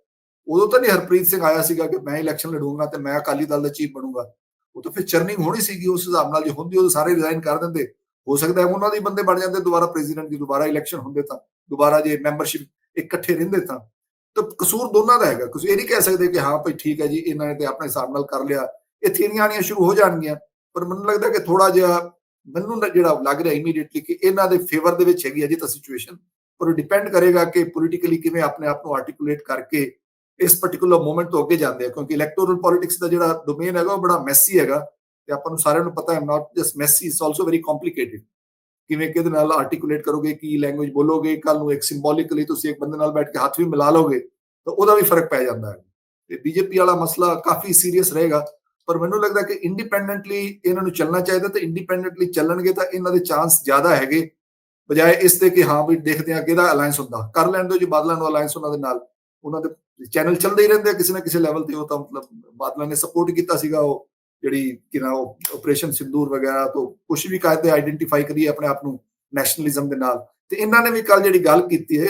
ਉਦੋਂ ਤਾਂ ਨਹੀਂ ਹਰਪ੍ਰੀਤ ਸਿੰਘ ਆਇਆ ਸੀਗਾ ਕਿ ਮੈਂ ਇਲੈਕਸ਼ਨ ਲੜੂੰਗਾ ਤੇ ਮੈਂ ਅਕਾਲੀ ਦਲ ਦਾ ਚੀਫ ਬਣੂੰਗਾ। ਉਹ ਤਾਂ ਫਿਰ ਚਰਨਿੰਗ ਹੋਣੀ ਸੀਗੀ, ਉਸ ਹਿਸਾਬ ਨਾਲ ਜੇ ਹੁੰਦੀ, ਉਹ ਸਾਰੇ ਰਿਜ਼ਾਈਨ ਕਰ ਦਿੰਦੇ। ਹੋ ਸਕਦਾ ਹੈ ਉਹਨਾਂ ਦੇ ਬੰਦੇ ਬਣ ਜਾਂਦੇ, ਦੁਬਾਰਾ ਪ੍ਰੈਜ਼ੀਡੈਂਟ ਦੀ, ਦੁਬਾਰਾ ਇਲੈਕਸ਼ਨ ਹੁੰਦੇ ਤਾਂ। ਦੁਬਾਰਾ ਜੇ ਮੈਂਬਰਸ਼ਿਪ ਇਕੱਠੇ ਰਹਿੰਦੇ ਤਾਂ। ਤਾਂ ਕਸੂਰ ਦੋਨਾਂ ਦਾ ਹੈਗਾ। ਤੁਸੀਂ ਇਹ ਨਹੀਂ ਕਹਿ ਸਕਦੇ ਕਿ ਹਾਂ ਭਾਈ ਠੀਕ ਹੈ ਜੀ, ਇਹਨਾਂ ਨੇ ਤੇ ਆਪਣੇ ਹਿਸਾਬ ਨਾਲ ਕਰ ਲਿਆ। ਇਹ ਥੀਰੀਆਂ ਆਣੀਆਂ ਸ਼ੁਰੂ ਹੋ ਜਾਣਗੀਆਂ। ਪਰ ਮੈਨੂੰ ਲੱਗਦਾ ਕਿ ਥੋੜਾ ਜਿਹਾ ਮੈਨੂੰ ਜਿਹੜਾ ਲੱਗ ਰਿਹਾ ਇਮੀਡੀਏਟਲੀ ਕਿ ਇਹਨਾਂ ਦੇ ਫੇਵਰ ਦੇ ਵਿੱਚ ਹੈਗੀ ਅਜੇ ਤਾਂ ਸਿਚੁਏਸ਼ਨ ਪਰ ਉਹ ਡਿਪੈਂਡ ਕਰੇਗਾ ਕਿ ਪੋਲੀਟੀਕਲੀ ਕਿਵੇਂ ਆਪਣੇ ਆਪ ਨੂੰ ਆਰਟੀਕੂਲੇਟ ਕਰਕੇ ਇਸ ਪਾਰਟਿਕੂਲਰ ਮੂਮੈਂਟ ਤੋਂ ਅੱਗੇ ਜਾਂਦੇ ਆ। ਕਿਉਂਕਿ ਇਲੈਕਟੋਰਲ ਪੋਲਿਟਿਕਸ ਦਾ ਜਿਹੜਾ ਡੋਮੇਨ ਹੈਗਾ ਉਹ ਬੜਾ ਮੈਸੀ ਹੈਗਾ। ਤੇ ਆਪਾਂ ਨੂੰ ਸਾਰਿਆਂ ਨੂੰ ਪਤਾ ਹੈ not just messy it's also very complicated ਕਿਵੇਂ ਕਿਹਦੇ ਨਾਲ ਆਰਟੀਕੂਲੇਟ ਕਰੋਗੇ, ਕੀ ਲੈਂਗੁਏਜ ਬੋਲੋਗੇ ਕੱਲ ਨੂੰ ਇੱਕ ਸਿੰਬੋਲਿਕਲੀ ਤੁਸੀਂ ਇੱਕ ਬੰਦੇ ਨਾਲ ਬੈਠ ਕੇ ਹੱਥ ਵੀ ਮਿਲਾ ਲੋਗੇ ਤਾਂ ਉਹਦਾ ਵੀ ਫ਼ਰਕ ਪੈ ਜਾਂਦਾ ਹੈ। ਤੇ ਬੀਜੇਪੀ ਵਾਲਾ ਮਸਲਾ ਕਾਫੀ ਸੀਰੀਅਸ ਰਹੇਗਾ, ਪਰ ਮੈਨੂੰ ਲੱਗਦਾ ਕਿ ਇੰਡੀਪੈਂਡੈਂਟਲੀ ਇਹਨਾਂ ਨੂੰ ਚੱਲਣਾ ਚਾਹੀਦਾ ਤੇ ਇੰਡੀਪੈਂਡੈਂਟਲੀ ਚੱਲਣਗੇ ਤਾਂ ਇਹਨਾਂ ਦੇ ਚਾਂਸ ਜ਼ਿਆਦਾ ਹੈਗੇ, ਬਜਾਏ ਇਸ ਦੇ ਕਿ ਹਾਂ ਵੀ ਦੇਖਦੇ ਆ ਕਿਹਦਾ ਅਲਾਈਅੰਸ ਹੁੰਦਾ। ਕਰ ਲੈਣ ਦਿਓ ਜੀ, ਬਾਦਲਾਂ ਨੂੰ ਅਲਾਈਅੰਸ ਉਹਨਾਂ ਦੇ ਨਾਲ। ਉਹਨਾਂ ਦੇ ਚੈਨਲ ਚੱਲਦੇ ਹੀ ਰਹਿੰਦੇ ਕਿਸੇ ਨਾ ਕਿਸੇ ਲੈਵਲ ਤੇ ਉਹ ਤਾਂ ਮਤਲਬ ਬਾਦਲਾਂ ਨੇ ਸਪੋਰਟ ਕੀਤਾ ਸੀਗਾ ਉਹ। ਜਿਹੜੀ ਕਿ ਨਾ ਉਹ ਆਪਰੇਸ਼ਨ ਸਿੰਦੂਰ ਵਗੈਰਾ ਤੋਂ ਕੁਝ ਵੀ ਕਾਇਦੇ ਆਈਡੈਂਟੀਫਾਈ ਕਰੀਏ ਆਪਣੇ ਆਪ ਨੂੰ ਨੈਸ਼ਨਲਿਜ਼ਮ ਦੇ ਨਾਲ। ਤੇ ਇਹਨਾਂ ਨੇ ਵੀ ਕੱਲ ਜਿਹੜੀ ਗੱਲ ਕੀਤੀ ਹੈ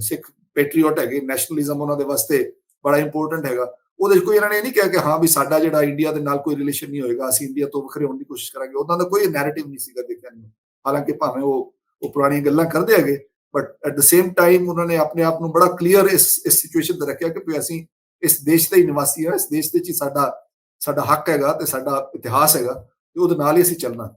ਸਿੱਖ ਪੈਟਰੀਓਟ ਹੈਗੇ ਨੈਸ਼ਨਲਿਜ਼ਮ ਉਹਨਾਂ ਦੇ ਵਾਸਤੇ ਬੜਾ ਇੰਪੋਰਟੈਂਟ ਹੈਗਾ। ਉਹਦੇ ਕੋਈ ਇਹਨਾਂ ਨੇ ਨਹੀਂ ਕਿਹਾ ਕਿ ਹਾਂ ਵੀ ਸਾਡਾ ਜਿਹੜਾ ਇੰਡੀਆ ਦੇ ਨਾਲ ਕੋਈ ਰਿਲੇਸ਼ਨ ਨਹੀਂ ਹੋਏਗਾ, ਅਸੀਂ ਇੰਡੀਆ ਤੋਂ ਵੱਖਰੇ ਹੋਣ ਦੀ ਕੋਸ਼ਿਸ਼ ਕਰਾਂਗੇ। ਉਹਨਾਂ ਦਾ ਕੋਈ ਨੈਰੇਟਿਵ ਨਹੀਂ ਸੀਗਾ ਦੇਖਣ ਨੂੰ। ਹਾਲਾਂਕਿ ਭਾਵੇਂ ਉਹ ਉਹ ਪੁਰਾਣੀਆਂ ਗੱਲਾਂ ਕਰਦੇ ਹੈਗੇ but at the same time ਉਹਨਾਂ ਨੇ ਆਪਣੇ ਆਪ ਨੂੰ ਬੜਾ ਕਲੀਅਰ ਇਸ ਇਸ ਸਿਚੁਏਸ਼ਨ ਤੇ ਰੱਖਿਆ ਕਿ ਅਸੀਂ ਇਸ ਦੇਸ਼ ਦੇ ਹੀ ਨਿਵਾਸੀ ਹਾਂ, ਇਸ ਦੇਸ਼ ਦੇ ਵਿੱਚ ਹੀ ਸਾਡਾ ਸਾਡਾ ਹੱਕ ਹੈਗਾ ਤੇ ਸਾਡਾ ਇਤਿਹਾਸ ਹੈਗਾ ਤੇ ਉਹਦੇ ਨਾਲ ਹੀ ਅਸੀਂ ਚੱਲਣਾ।